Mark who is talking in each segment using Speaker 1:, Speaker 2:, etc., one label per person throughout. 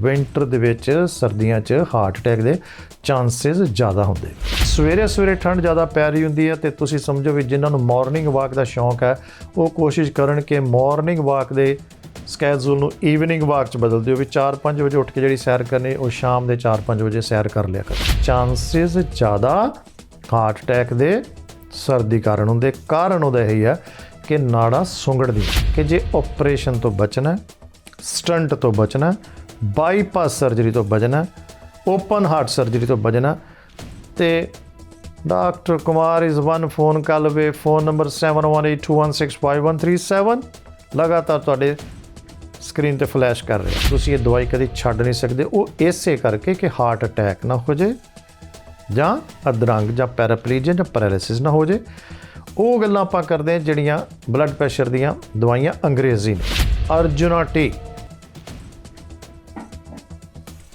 Speaker 1: ਵਿంਟਰ ਦੇ ਵਿੱਚ ਸਰਦੀਆਂ 'ਚ ਹਾਰਟ ਅਟੈਕ ਦੇ ਚਾਂਸਸ ਜ਼ਿਆਦਾ ਹੁੰਦੇ। ਸਵੇਰੇ ਸਵੇਰੇ ਠੰਡ ਜ਼ਿਆਦਾ ਪੈ ਰਹੀ ਹੁੰਦੀ ਹੈ ਤੇ ਤੁਸੀਂ ਸਮਝੋ ਵੀ ਜਿਨ੍ਹਾਂ ਨੂੰ ਮਾਰਨਿੰਗ ਵਾਕ ਦਾ ਸ਼ੌਂਕ ਹੈ, ਉਹ ਕੋਸ਼ਿਸ਼ ਕਰਨ ਕਿ ਮਾਰਨਿੰਗ ਵਾਕ ਦੇ ਸਕੇਜੂਲ ਨੂੰ ਈਵਨਿੰਗ ਵਾਕ 'ਚ ਬਦਲ ਦਿਓ ਵੀ 4-5 ਵਜੇ ਉੱਠ ਕੇ ਜਿਹੜੀ ਸੈਰ ਕਰਨੀ, ਉਹ ਸ਼ਾਮ ਦੇ 4-5 ਵਜੇ ਸੈਰ ਕਰ ਲਿਆ ਕਰੋ। ਚਾਂਸਸ ਜ਼ਿਆਦਾ ਹਾਰਟ ਅਟੈਕ ਦੇ ਸਰਦੀ ਕਾਰਨ ਹੁੰਦੇ। ਕਾਰਨ ਉਹਦਾ ਇਹੀ ਹੈ ਕਿ ਨਾੜਾਂ ਸੁੰਗੜਦੀ ਕਿ ਜੇ ਆਪਰੇਸ਼ਨ ਤੋਂ ਬਚਣਾ ਸਟੰਟ ਤੋਂ ਬਚਣਾ ਬਾਈਪਾਸ ਸਰਜਰੀ ਤੋਂ ਬਚਣਾ, ਓਪਨ ਹਾਰਟ ਸਰਜਰੀ ਤੋਂ ਬਚਣਾ ਤੇ doctor Kumar is one phone ਕਰ ਲਵੇ, ਫੋਨ ਨੰਬਰ 7182165137 ਲਗਾਤਾਰ ਤੁਹਾਡੇ ਸਕਰੀਨ ਤੇ ਫਲੈਸ਼ ਕਰ ਰਿਹਾ। ਤੁਸੀਂ ਇਹ ਦਵਾਈ ਕਦੀ ਛੱਡ ਨਹੀਂ ਸਕਦੇ। ਉਹ ਇਸੇ ਕਰਕੇ ਕਿ ਹਾਰਟ ਅਟੈਕ ਨਾ ਹੋ ਜਾਏ ਜਾਂ ਅਧਰੰਗ ਜਾਂ ਪੈਰਾਪਲੀਜੀਆ ਜਾਂ ਪੈਰਾਲਿਸਿਸ ਨਾ ਹੋ ਜਾਏ ਉਹ ਗੱਲਾਂ ਆਪਾਂ ਕਰਦੇ ਹਾਂ ਜਿਹੜੀਆਂ ਬਲੱਡ ਪ੍ਰੈਸ਼ਰ ਦੀਆਂ ਦਵਾਈਆਂ ਅੰਗਰੇਜ਼ੀ ਨੇ। Arjuna tea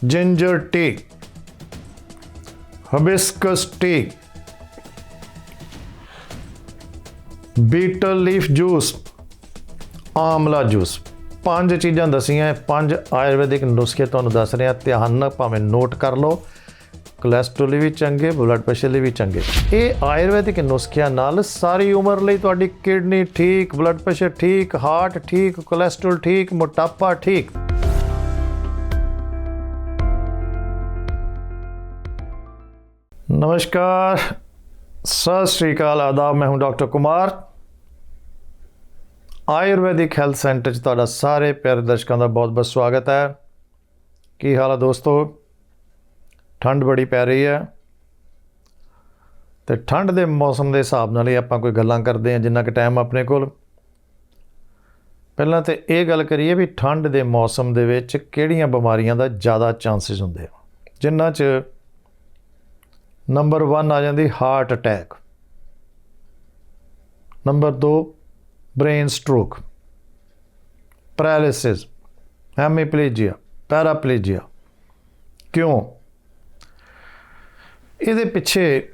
Speaker 1: ginger tea hibiscus tea betel leaf juice amla juice ਪੰਜ ਚੀਜ਼ਾਂ ਦਸੀਆਂ ਪੰਜ ਆਯੁਰਵੈਦਿਕ ਨੁਸਖੇ ਤੁਹਾਨੂੰ ਦੱਸ ਰਿਹਾ ਧਿਆਨ ਨਾਲ ਭਾਵੇਂ ਨੋਟ ਕਰ ਲਓ। ਕੋਲੇਸਟ੍ਰੋਲ ਲਈ ਵੀ ਚੰਗੇ ਬਲੱਡ ਪ੍ਰੈਸ਼ਰ ਲਈ ਵੀ ਚੰਗੇ। ਇਹ ਆਯੁਰਵੈਦਿਕ ਨੁਸਖਿਆਂ ਨਾਲ ਸਾਰੀ ਉਮਰ ਲਈ ਤੁਹਾਡੀ ਕਿਡਨੀ ਠੀਕ ਬਲੱਡ ਪ੍ਰੈਸ਼ਰ ਠੀਕ ਹਾਰਟ ਠੀਕ ਕੋਲੇਸਟ੍ਰੋਲ ਠੀਕ, ਮੋਟਾਪਾ ਠੀਕ। नमस्कार सत श्रीकाल आदाब मैं हूं doctor Kumar Ayurvedic health centre 'ਚ ਤੁਹਾਡਾ ਸਾਰੇ ਪਿਆਰੇ ਦਰਸ਼ਕਾਂ ਦਾ ਬਹੁਤ-ਬਹੁਤ ਸਵਾਗਤ ਹੈ ਕੀ ਹਾਲ ਹੈ ਦੋਸਤੋ ਠੰਡ ਬੜੀ ਪੈ ਰਹੀ ਹੈ ਤੇ ਠੰਡ ਦੇ ਮੌਸਮ ਦੇ ਹਿਸਾਬ ਨਾਲ ਹੀ ਆਪਾਂ ਕੋਈ ਗੱਲਾਂ ਕਰਦੇ ਹਾਂ ਜਿੰਨਾ ਕਿ ਟਾਈਮ ਆਪਣੇ ਕੋਲ ਪਹਿਲਾਂ ਤੇ ਇਹ ਗੱਲ ਕਰੀਏ ਵੀ ਠੰਡ ਦੇ ਮੌਸਮ ਦੇ ਵਿੱਚ ਕਿਹੜੀਆਂ ਬਿਮਾਰੀਆਂ ਦਾ ਜ਼ਿਆਦਾ ਚਾਂਸਸ ਹੁੰਦੇ ਆ ਜਿਨ੍ਹਾਂ 'ਚ ਨੰਬਰ 1 ਆ ਜਾਂਦੀ heart attack. Number 2 brain stroke. Paralysis hemiplegia paraplegia. ਕਿਉਂ? ਇਹਦੇ ਪਿੱਛੇ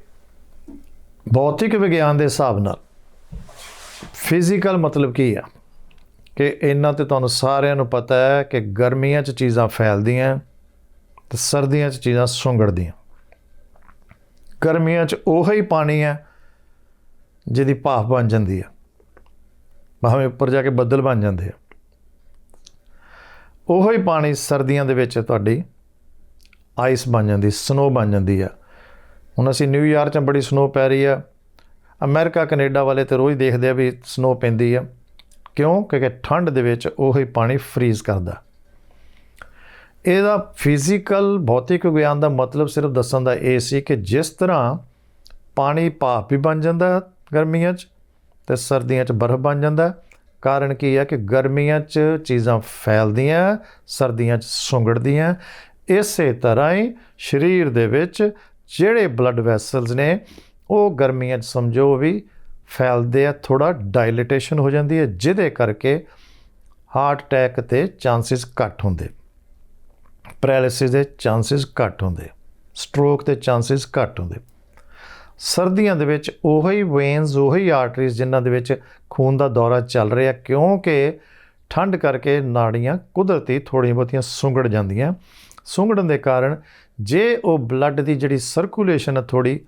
Speaker 1: ਭੌਤਿਕ ਵਿਗਿਆਨ ਦੇ ਹਿਸਾਬ ਨਾਲ ਫਿਜ਼ੀਕਲ ਮਤਲਬ ਕੀ ਆ? ਕਿ ਇਹਨਾਂ ਤੇ ਤੁਹਾਨੂੰ ਸਾਰਿਆਂ ਨੂੰ ਪਤਾ ਹੈ ਕਿ ਗਰਮੀਆਂ 'ਚ ਚੀਜ਼ਾਂ ਫੈਲਦੀਆਂ, ਤੇ ਸਰਦੀਆਂ 'ਚ ਚੀਜ਼ਾਂ ਸੁੰਗੜਦੀਆਂ। ਗਰਮੀਆਂ 'ਚ ਉਹੀ ਪਾਣੀ ਹੈ ਜਿਹਦੀ ਭਾਫ ਬਣ ਜਾਂਦੀ ਹੈ। ਭਾਵੇਂ ਉੱਪਰ ਜਾ ਕੇ ਬੱਦਲ ਬਣ ਜਾਂਦੇ ਆ। ਉਹੀ ਪਾਣੀ ਸਰਦੀਆਂ ਦੇ ਵਿੱਚ ਤੁਹਾਡੀ ਆਈਸ ਬਣ ਜਾਂਦੀ, ਸਨੋ ਬਣ ਜਾਂਦੀ ਆ। ਹੁਣ ਅਸੀਂ ਨਿਊਯਾਰਕ 'ਚ ਬੜੀ ਸਨੋ ਪੈ ਰਹੀ ਆ। ਅਮਰੀਕਾ, ਕੈਨੇਡਾ ਵਾਲੇ ਤੇ ਰੋਜ਼ ਦੇਖਦੇ ਆ ਵੀ ਸਨੋ ਪੈਂਦੀ ਆ। ਕਿਉਂ? ਕਿਉਂਕਿ ਠੰਡ ਦੇ ਵਿੱਚ ਉਹੀ ਪਾਣੀ ਫਰੀਜ਼ ਕਰਦਾ। ਇਹਦਾ ਫਿਜ਼ੀਕਲ ਭੌਤਿਕ ਵਿਗਿਆਨ ਦਾ ਮਤਲਬ ਸਿਰਫ ਦੱਸਣ ਦਾ ਇਹ ਸੀ ਕਿ ਜਿਸ ਤਰ੍ਹਾਂ ਪਾਣੀ ਭਾਪ ਵੀ ਬਣ ਜਾਂਦਾ ਗਰਮੀਆਂ 'ਚ ਤੇ ਸਰਦੀਆਂ 'ਚ ਬਰਫ਼ ਬਣ ਜਾਂਦਾ, ਕਾਰਨ ਕੀ ਹੈ ਕਿ ਗਰਮੀਆਂ 'ਚ ਚੀਜ਼ਾਂ ਫੈਲਦੀਆਂ, ਸਰਦੀਆਂ 'ਚ ਸੁੰਗੜਦੀਆਂ। ਇਸੇ ਤਰ੍ਹਾਂ ਹੀ ਸਰੀਰ ਦੇ ਵਿੱਚ ਜਿਹੜੇ ਬਲੱਡ ਵੈਸਲਸ ਨੇ, ਉਹ ਗਰਮੀਆਂ 'ਚ ਸਮਝੋ ਵੀ ਫੈਲਦੇ ਆ ਥੋੜਾ ਡਾਇਲੇਟੇਸ਼ਨ ਹੋ ਜਾਂਦੀ ਹੈ, ਜਿਹਦੇ ਕਰਕੇ ਹਾਰਟ ਅਟੈਕ ਤੇ ਚਾਂਸਸ ਘੱਟ ਹੁੰਦੇ। ਪੈਰਾਲਿਸਿਸ ਦੇ ਚਾਂਸਸ ਘੱਟ ਹੁੰਦੇ ਸਟ੍ਰੋਕ ਦੇ ਚਾਂਸਸ ਘੱਟ ਹੁੰਦੇ। ਸਰਦੀਆਂ ਦੇ ਵਿੱਚ ਉਹੀ ਵੇਨਸ ਉਹੀ ਆਰਟਰੀਜ਼ ਜਿਨ੍ਹਾਂ ਦੇ ਵਿੱਚ ਖੂਨ ਦਾ ਦੌਰਾ ਚੱਲ ਰਿਹਾ, ਕਿਉਂਕਿ ਠੰਡ ਕਰਕੇ ਨਾੜੀਆਂ ਕੁਦਰਤੀ ਥੋੜੀਆਂ ਬਹੁਤੀਆਂ ਸੁੰਗੜ ਜਾਂਦੀਆਂ। ਸੁੰਗੜਨ ਦੇ ਕਾਰਨ ਜੇ ਉਹ ਬਲੱਡ ਦੀ ਜਿਹੜੀ ਸਰਕੂਲੇਸ਼ਨ ਹੈ ਥੋੜੀ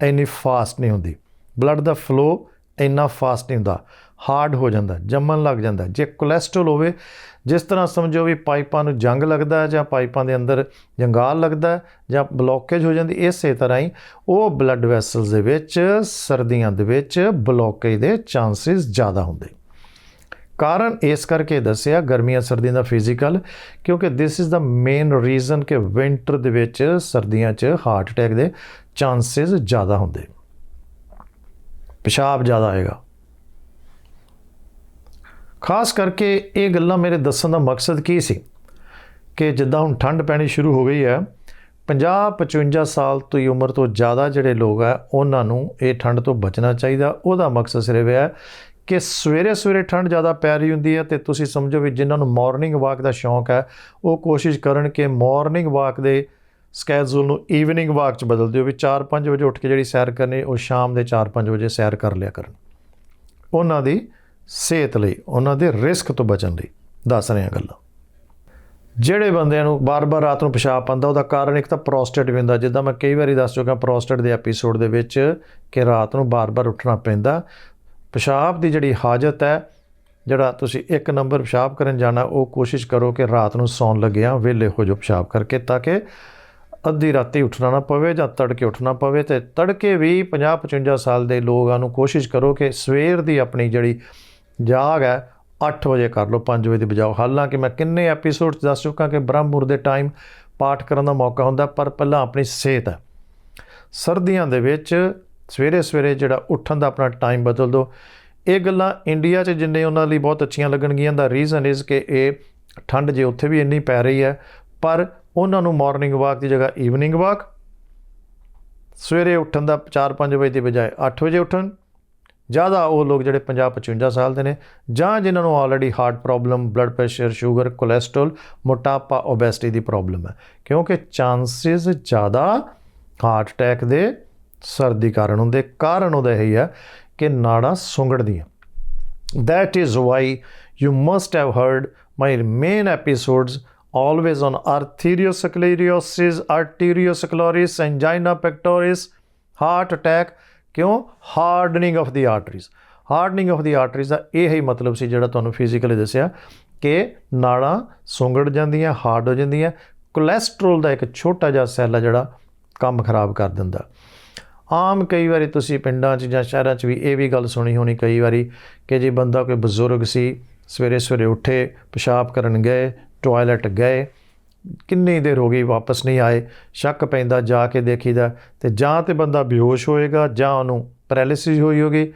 Speaker 1: ਇੰਨੀ ਫਾਸਟ ਨਹੀਂ ਹੁੰਦੀ। ਬਲੱਡ ਦਾ ਫਲੋ ਇੰਨਾ ਫਾਸਟ ਨਹੀਂ ਹੁੰਦਾ। ਹਾਰਡ ਹੋ ਜਾਂਦਾ, ਜੰਮਣ ਲੱਗ ਜਾਂਦਾ। ਜੇ ਕੋਲੇਸਟ੍ਰੋਲ ਹੋਵੇ, ਜਿਸ ਤਰ੍ਹਾਂ ਸਮਝੋ ਵੀ ਪਾਈਪਾਂ ਨੂੰ ਜੰਗ ਲੱਗਦਾ ਜਾਂ ਪਾਈਪਾਂ ਦੇ ਅੰਦਰ ਜੰਗਾਲ ਲੱਗਦਾ ਜਾਂ ਬਲੌਕੇਜ ਹੋ ਜਾਂਦੀ, ਇਸੇ ਤਰ੍ਹਾਂ ਹੀ ਉਹ ਬਲੱਡ ਵੈਸਲਸ ਦੇ ਵਿੱਚ, ਸਰਦੀਆਂ ਦੇ ਵਿੱਚ ਬਲੌਕੇਜ ਦੇ ਚਾਂਸਸ ਜ਼ਿਆਦਾ ਹੁੰਦੇ। ਕਾਰਨ ਇਸ ਕਰਕੇ ਦੱਸਿਆ, ਗਰਮੀਆਂ ਸਰਦੀਆਂ ਦਾ ਫਿਜ਼ੀਕਲ ਕਿਉਂਕਿ this is the main reason ਕਿ ਵਿంటర్ ਦੇ ਵਿੱਚ ਸਰਦੀਆਂ 'ਚ ਹਾਰਟ ਅਟੈਕ ਦੇ ਚਾਂਸਸ ਜ਼ਿਆਦਾ ਹੁੰਦੇ। ਪਿਸ਼ਾਬ ਜ਼ਿਆਦਾ ਆਏਗਾ ਖਾਸ ਕਰਕੇ ਇਹ ਗੱਲਾਂ ਮੇਰੇ ਦੱਸਣ ਦਾ ਮਕਸਦ ਕੀ ਸੀ? ਕਿ ਜਿੱਦਾਂ ਹੁਣ ਠੰਡ ਪੈਣੀ ਸ਼ੁਰੂ ਹੋ ਗਈ ਹੈ 50 55 ਸਾਲ ਤੋਂ ਹੀ ਉਮਰ ਤੋਂ ਜ਼ਿਆਦਾ ਜਿਹੜੇ ਲੋਕ ਆ, ਉਹਨਾਂ ਨੂੰ ਇਹ ਠੰਡ ਤੋਂ ਬਚਣਾ ਚਾਹੀਦਾ। ਉਹਦਾ ਮਕਸਦ ਸਿਰਫ ਇਹ ਹੈ ਕਿ ਸਵੇਰੇ ਸਵੇਰੇ ਠੰਡ ਜ਼ਿਆਦਾ ਪੈ ਰਹੀ ਹੁੰਦੀ ਹੈ ਤੇ ਤੁਸੀਂ ਸਮਝੋ ਵੀ ਜਿਨ੍ਹਾਂ ਨੂੰ ਮਾਰਨਿੰਗ ਵਾਕ ਦਾ ਸ਼ੌਂਕ ਹੈ, ਉਹ ਕੋਸ਼ਿਸ਼ ਕਰਨ ਕਿ ਮਾਰਨਿੰਗ ਵਾਕ ਦੇ ਸਕੇਜੂਲ ਨੂੰ ਈਵਨਿੰਗ ਵਾਕ 'ਚ ਬਦਲ ਦਿਓ ਵੀ 4-5 ਵਜੇ ਉੱਠ ਕੇ ਜਿਹੜੀ ਸੈਰ ਕਰਨੀ, ਉਹ ਸ਼ਾਮ ਦੇ 4-5 ਵਜੇ ਸੈਰ ਕਰ ਲਿਆ ਕਰਨ। ਉਹਨਾਂ ਦੀ ਸਿਹਤ ਲਈ, ਉਹਨਾਂ ਦੇ ਰਿਸਕ ਤੋਂ ਬਚਣ ਲਈ ਦੱਸ ਰਹੇ ਹਾਂ ਗੱਲਾਂ। ਜਿਹੜੇ ਬੰਦਿਆਂ ਨੂੰ ਬਾਰ-ਬਾਰ ਰਾਤ ਨੂੰ ਪਿਸ਼ਾਬ ਆਉਂਦਾ ਉਹਦਾ ਕਾਰਨ ਇੱਕ ਤਾਂ ਪ੍ਰੋਸਟੇਟ ਵੀ ਹੁੰਦਾ। ਜਿੱਦਾਂ ਮੈਂ ਕਈ ਵਾਰੀ ਦੱਸ ਚੁੱਕਾ ਪ੍ਰੋਸਟੇਟ ਦੇ ਐਪੀਸੋਡ ਦੇ ਵਿੱਚ ਕਿ ਰਾਤ ਨੂੰ ਬਾਰ-ਬਾਰ ਉੱਠਣਾ ਪੈਂਦਾ। ਪਿਸ਼ਾਬ ਦੀ ਜਿਹੜੀ ਹਾਜਤ ਹੈ, ਜਿਹੜਾ ਤੁਸੀਂ ਇੱਕ ਨੰਬਰ ਪਿਸ਼ਾਬ ਕਰਨ ਜਾਣਾ, ਉਹ ਕੋਸ਼ਿਸ਼ ਕਰੋ ਕਿ ਰਾਤ ਨੂੰ ਸੌਣ ਲੱਗਿਆ ਵਿਹਲੇ ਹੋ ਜਾਓ ਪਿਸ਼ਾਬ ਕਰਕੇ, ਤਾਂ ਕਿ ਅੱਧੀ ਰਾਤੀ ਉੱਠਣਾ ਨਾ ਪਵੇ ਜਾਂ ਤੜਕੇ ਉੱਠਣਾ ਪਵੇ ਤੇ ਤੜਕੇ ਵੀ 50 55 ਸਾਲ ਦੇ ਲੋਕਾਂ ਨੂੰ ਕੋਸ਼ਿਸ਼ ਕਰੋ ਕਿ ਸਵੇਰ ਦੀ ਆਪਣੀ ਜਿਹੜੀ ਜਾਗ ਹੈ 8 ਵਜੇ ਕਰ ਲਓ 5 ਵਜੇ ਦੀ ਬਜਾਓ। ਹਾਲਾਂਕਿ ਮੈਂ ਕਿੰਨੇ ਐਪੀਸੋਡ ਦੱਸ ਚੁੱਕਾ ਕਿ ਬ੍ਰਹਮਪੁਰ ਦੇ ਟਾਈਮ ਪਾਠ ਕਰਨ ਦਾ ਮੌਕਾ ਹੁੰਦਾ, ਪਰ ਪਹਿਲਾਂ ਆਪਣੀ ਸਿਹਤ ਹੈ। ਸਰਦੀਆਂ ਦੇ ਵਿੱਚ ਸਵੇਰੇ ਸਵੇਰੇ ਜਿਹੜਾ ਉੱਠਣ ਦਾ ਆਪਣਾ ਟਾਈਮ ਬਦਲ ਦਿਓ। ਇਹ ਗੱਲਾਂ ਇੰਡੀਆ 'ਚ ਜਿੰਨੇ ਉਹਨਾਂ ਲਈ ਬਹੁਤ ਅੱਛੀਆਂ ਲੱਗਣਗੀਆਂ, ਦਾ ਰੀਜ਼ਨ ਇਜ਼ ਕਿ ਇਹ ਠੰਡ ਜੇ ਉੱਥੇ ਵੀ ਇੰਨੀ ਪੈ ਰਹੀ ਹੈ, ਪਰ ਉਹਨਾਂ ਨੂੰ ਮਾਰਨਿੰਗ ਵਾਕ ਦੀ ਜਗ੍ਹਾ ਈਵਨਿੰਗ ਵਾਕ ਸਵੇਰੇ ਉੱਠਣ ਦਾ 4-5 ਵਜੇ ਦੀ ਬਜਾਏ 8 ਵਜੇ ਉੱਠਣ। ਜ਼ਿਆਦਾ ਉਹ ਲੋਕ ਜਿਹੜੇ 50-55 ਸਾਲ ਦੇ ਨੇ ਜਾਂ ਜਿਨ੍ਹਾਂ ਨੂੰ already heart problem blood pressure sugar cholesterol ਮੋਟਾਪਾ ਓਬੈਸਿਟੀ ਦੀ ਪ੍ਰੋਬਲਮ ਹੈ। ਕਿਉਂਕਿ ਚਾਂਸਸ ਜ਼ਿਆਦਾ ਹਾਰਟ ਅਟੈਕ ਦੇ, ਸਰਦੀ ਕਾਰਨ ਹੁੰਦੇ। ਕਾਰਨ ਉਹਦਾ ਇਹ ਹੈ ਕਿ ਨਾੜਾਂ ਸੁੰਗੜਦੀਆਂ। That is why you must have heard my main episodes always on arteriosclerosis arteriosclerosis angina pectoris, heart attack, ਕਿਉਂ? Hardening of the arteries hardening of the arteries ਦਾ ਇਹ ਹੀ ਮਤਲਬ ਸੀ ਜਿਹੜਾ ਤੁਹਾਨੂੰ ਫਿਜ਼ੀਕਲੀ ਦੱਸਿਆ ਕਿ ਨਾੜਾਂ ਸੁੰਗੜ ਜਾਂਦੀਆਂ ਹਾਰਡ ਹੋ ਜਾਂਦੀਆਂ ਕੋਲੇਸਟ੍ਰੋਲ ਦਾ ਇੱਕ ਛੋਟਾ ਜਿਹਾ ਸੈੱਲ ਆ ਜਿਹੜਾ ਕੰਮ ਖਰਾਬ ਕਰ ਦਿੰਦਾ। ਆਮ ਕਈ ਵਾਰੀ ਤੁਸੀਂ ਪਿੰਡਾਂ 'ਚ ਜਾਂ ਸ਼ਹਿਰਾਂ 'ਚ ਵੀ ਇਹ ਵੀ ਗੱਲ ਸੁਣੀ ਹੋਣੀ ਕਈ ਵਾਰੀ ਕਿ ਜੇ ਬੰਦਾ ਕੋਈ ਬਜ਼ੁਰਗ ਸੀ ਸਵੇਰੇ ਸਵੇਰੇ ਉੱਠੇ, ਪਿਸ਼ਾਬ ਕਰਨ ਗਏ ਟਾਇਲਟ ਗਏ, ਕਿੰਨੀ ਦੇਰ ਹੋ ਗਈ ਵਾਪਸ ਨਹੀਂ ਆਏ, ਸ਼ੱਕ ਪੈਂਦਾ ਜਾ ਕੇ ਦੇਖੀਦਾ ਤੇ ਜਾਂ ਤੇ ਬੰਦਾ ਬੇਹੋਸ਼ ਹੋਏਗਾ ਜਾਂ ਉਹਨੂੰ ਪੈਰਾਲਿਸਿਸ ਹੋਈ ਹੋਗੀ।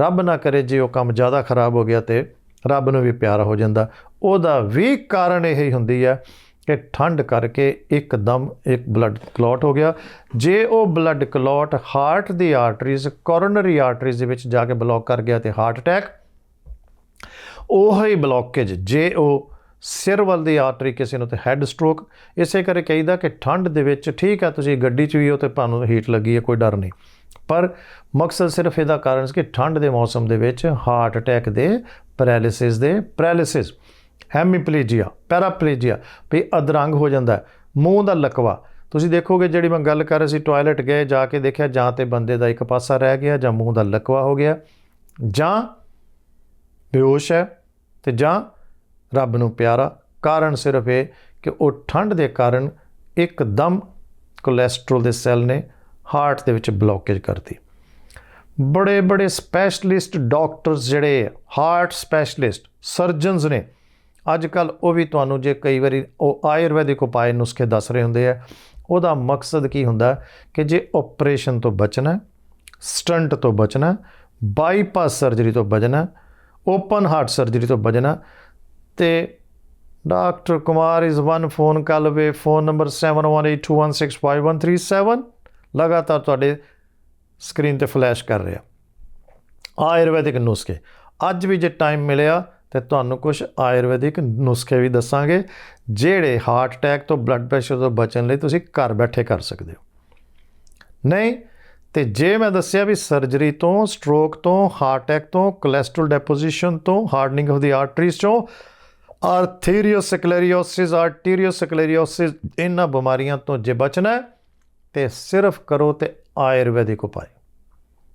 Speaker 1: ਰੱਬ ਨਾ ਕਰੇ ਜੇ ਉਹ ਕੰਮ ਜ਼ਿਆਦਾ ਖਰਾਬ ਹੋ ਗਿਆ ਤੇ ਰੱਬ ਨੂੰ ਵੀ ਪਿਆਰਾ ਹੋ ਜਾਂਦਾ। ਉਹਦਾ ਵੀ ਕਾਰਨ ਇਹ ਹੀ ਹੁੰਦੀ ਹੈ ਕਿ ਠੰਡ ਕਰਕੇ ਇੱਕਦਮ ਇੱਕ ਬਲੱਡ ਕਲੌਟ ਹੋ ਗਿਆ। ਜੇ ਉਹ ਬਲੱਡ ਕਲੌਟ ਹਾਰਟ ਦੀ ਆਰਟਰੀਜ਼ ਕੋਰੋਨਰੀ ਆਰਟਰੀਜ਼ ਦੇ ਵਿੱਚ ਜਾ ਕੇ ਬਲੌਕ ਕਰ ਗਿਆ ਤੇ ਹਾਰਟ ਅਟੈਕ ਉਹ ਹੀ ਬਲੌਕੇਜ ਜੇ ਉਹ ਸਿਰ ਵੱਲ ਦੀ ਆਰਟਰੀ ਕਿਸੇ ਨੂੰ ਤੇ ਹੈਡ ਸਟ੍ਰੋਕ ਇਸੇ ਕਰਕੇ ਕਹੀਦਾ ਕਿ ਠੰਡ ਦੇ ਵਿੱਚ ਠੀਕ ਹੈ ਤੁਸੀਂ ਗੱਡੀ 'ਚ ਵੀ ਹੋ ਤੇ ਤੁਹਾਨੂੰ ਹੀਟ ਲੱਗੀ ਹੈ ਕੋਈ ਡਰ ਨਹੀਂ। ਪਰ ਮਕਸਦ ਸਿਰਫ ਇਹਦਾ ਕਾਰਨ ਸੀ ਕਿ ਠੰਡ ਦੇ ਮੌਸਮ ਦੇ ਵਿੱਚ ਹਾਰਟ ਅਟੈਕ ਦੇ ਪੈਰਾਲਿਸਿਸ ਦੇ ਪੈਰਾਲਿਸਿਸ ਹੈਮੀਪਲੀਜੀਆ ਪੈਰਾਪਲੇਜੀਆ ਵੀ ਅਧਰੰਗ ਹੋ ਜਾਂਦਾ ਮੂੰਹ ਦਾ ਲਕਵਾ। ਤੁਸੀਂ ਦੇਖੋਗੇ ਜਿਹੜੀ ਮੈਂ ਗੱਲ ਕਰ ਰਿਹਾ ਸੀ ਟਾਇਲਟ ਗਏ, ਜਾ ਕੇ ਦੇਖਿਆ, ਜਾਂ ਤੇ ਬੰਦੇ ਦਾ ਇੱਕ ਪਾਸਾ ਰਹਿ ਗਿਆ, ਜਾਂ ਮੂੰਹ ਦਾ ਲਕਵਾ ਹੋ ਗਿਆ। ਜਾਂ ਬੇਹੋਸ਼ ਹੈ ਤੇ ਜਾਂ ਰੱਬ ਨੂੰ ਪਿਆਰਾ। ਕਾਰਨ ਸਿਰਫ ਇਹ ਕਿ ਉਹ ਠੰਡ ਦੇ ਕਾਰਨ ਇੱਕਦਮ ਕੋਲੇਸਟ੍ਰੋਲ ਦੇ ਸੈੱਲ ਨੇ ਹਾਰਟ ਦੇ ਵਿੱਚ ਬਲੌਕੇਜ ਕਰਤੀ। ਬੜੇ ਬੜੇ ਸਪੈਸ਼ਲਿਸਟ ਡਾਕਟਰਸ ਜਿਹੜੇ ਹਾਰਟ ਸਪੈਸ਼ਲਿਸਟ ਸਰਜਨਸ ਨੇ। ਅੱਜ ਕੱਲ ਉਹ ਵੀ ਤੁਹਾਨੂੰ ਜੇ ਕਈ ਵਾਰੀ ਉਹ ਆਯੁਰਵੈਦਿਕ ਉਪਾਅ ਨੁਸਖੇ ਦੱਸ ਰਹੇ ਹੁੰਦੇ ਆ, ਉਹਦਾ ਮਕਸਦ ਕੀ ਹੁੰਦਾ ਕਿ ਜੇ ਆਪਰੇਸ਼ਨ ਤੋਂ ਬਚਣਾ ਸਟੰਟ ਤੋਂ ਬਚਣਾ ਬਾਈਪਾਸ ਸਰਜਰੀ ਤੋਂ ਬਚਣਾ ਓਪਨ ਹਾਰਟ ਸਰਜਰੀ ਤੋਂ ਬਚਣਾ ਤੇ doctor Kumar is one phone call away phone number 7182165137 ਲਗਾਤਾਰ ਤੁਹਾਡੇ ਸਕਰੀਨ ਤੇ ਫਲੈਸ਼ ਕਰ ਰਿਹਾ। ਆਯੁਰਵੈਦਿਕ ਨੁਸਖੇ। ਅੱਜ ਵੀ ਜੇ ਟਾਈਮ ਮਿਲਿਆ ਤੇ ਤੁਹਾਨੂੰ ਕੁਝ ਆਯੁਰਵੈਦਿਕ ਨੁਸਖੇ ਵੀ ਦੱਸਾਂਗੇ, ਜਿਹੜੇ ਹਾਰਟ ਅਟੈਕ ਤੋਂ ਬਲੱਡ ਪ੍ਰੈਸ਼ਰ ਤੋਂ ਬਚਣ ਲਈ ਤੁਸੀਂ ਘਰ ਬੈਠੇ ਕਰ ਸਕਦੇ ਹੋ। ਨਹੀਂ, ਤੇ ਜੇ ਮੈਂ ਦੱਸਿਆ ਵੀ ਸਰਜਰੀ ਤੋਂ ਸਟ੍ਰੋਕ ਤੋਂ ਹਾਰਟ ਅਟੈਕ ਤੋਂ ਕੋਲੇਸਟ੍ਰੋਲ ਡੈਪੋਜੀਸ਼ਨ ਤੋਂ ਹਾਰਡਨਿੰਗ ਆਫ ਦੀ ਆਰਟਰੀਜ਼ ਤੋਂ ਆਰਥੀਰੀਓਸਕਲੇਰੀਓਸਿਸ, ਆਰਟੀਰੀਓਸਕਲੇਰੀਓਸਿਸ, ਇਹਨਾਂ ਬਿਮਾਰੀਆਂ ਤੋਂ ਜੇ ਬਚਣਾ ਹੈ, ਤੇ ਸਿਰਫ ਕਰੋ ਤੇ ਆਯੁਰਵੈਦਿਕ ਉਪਾਅ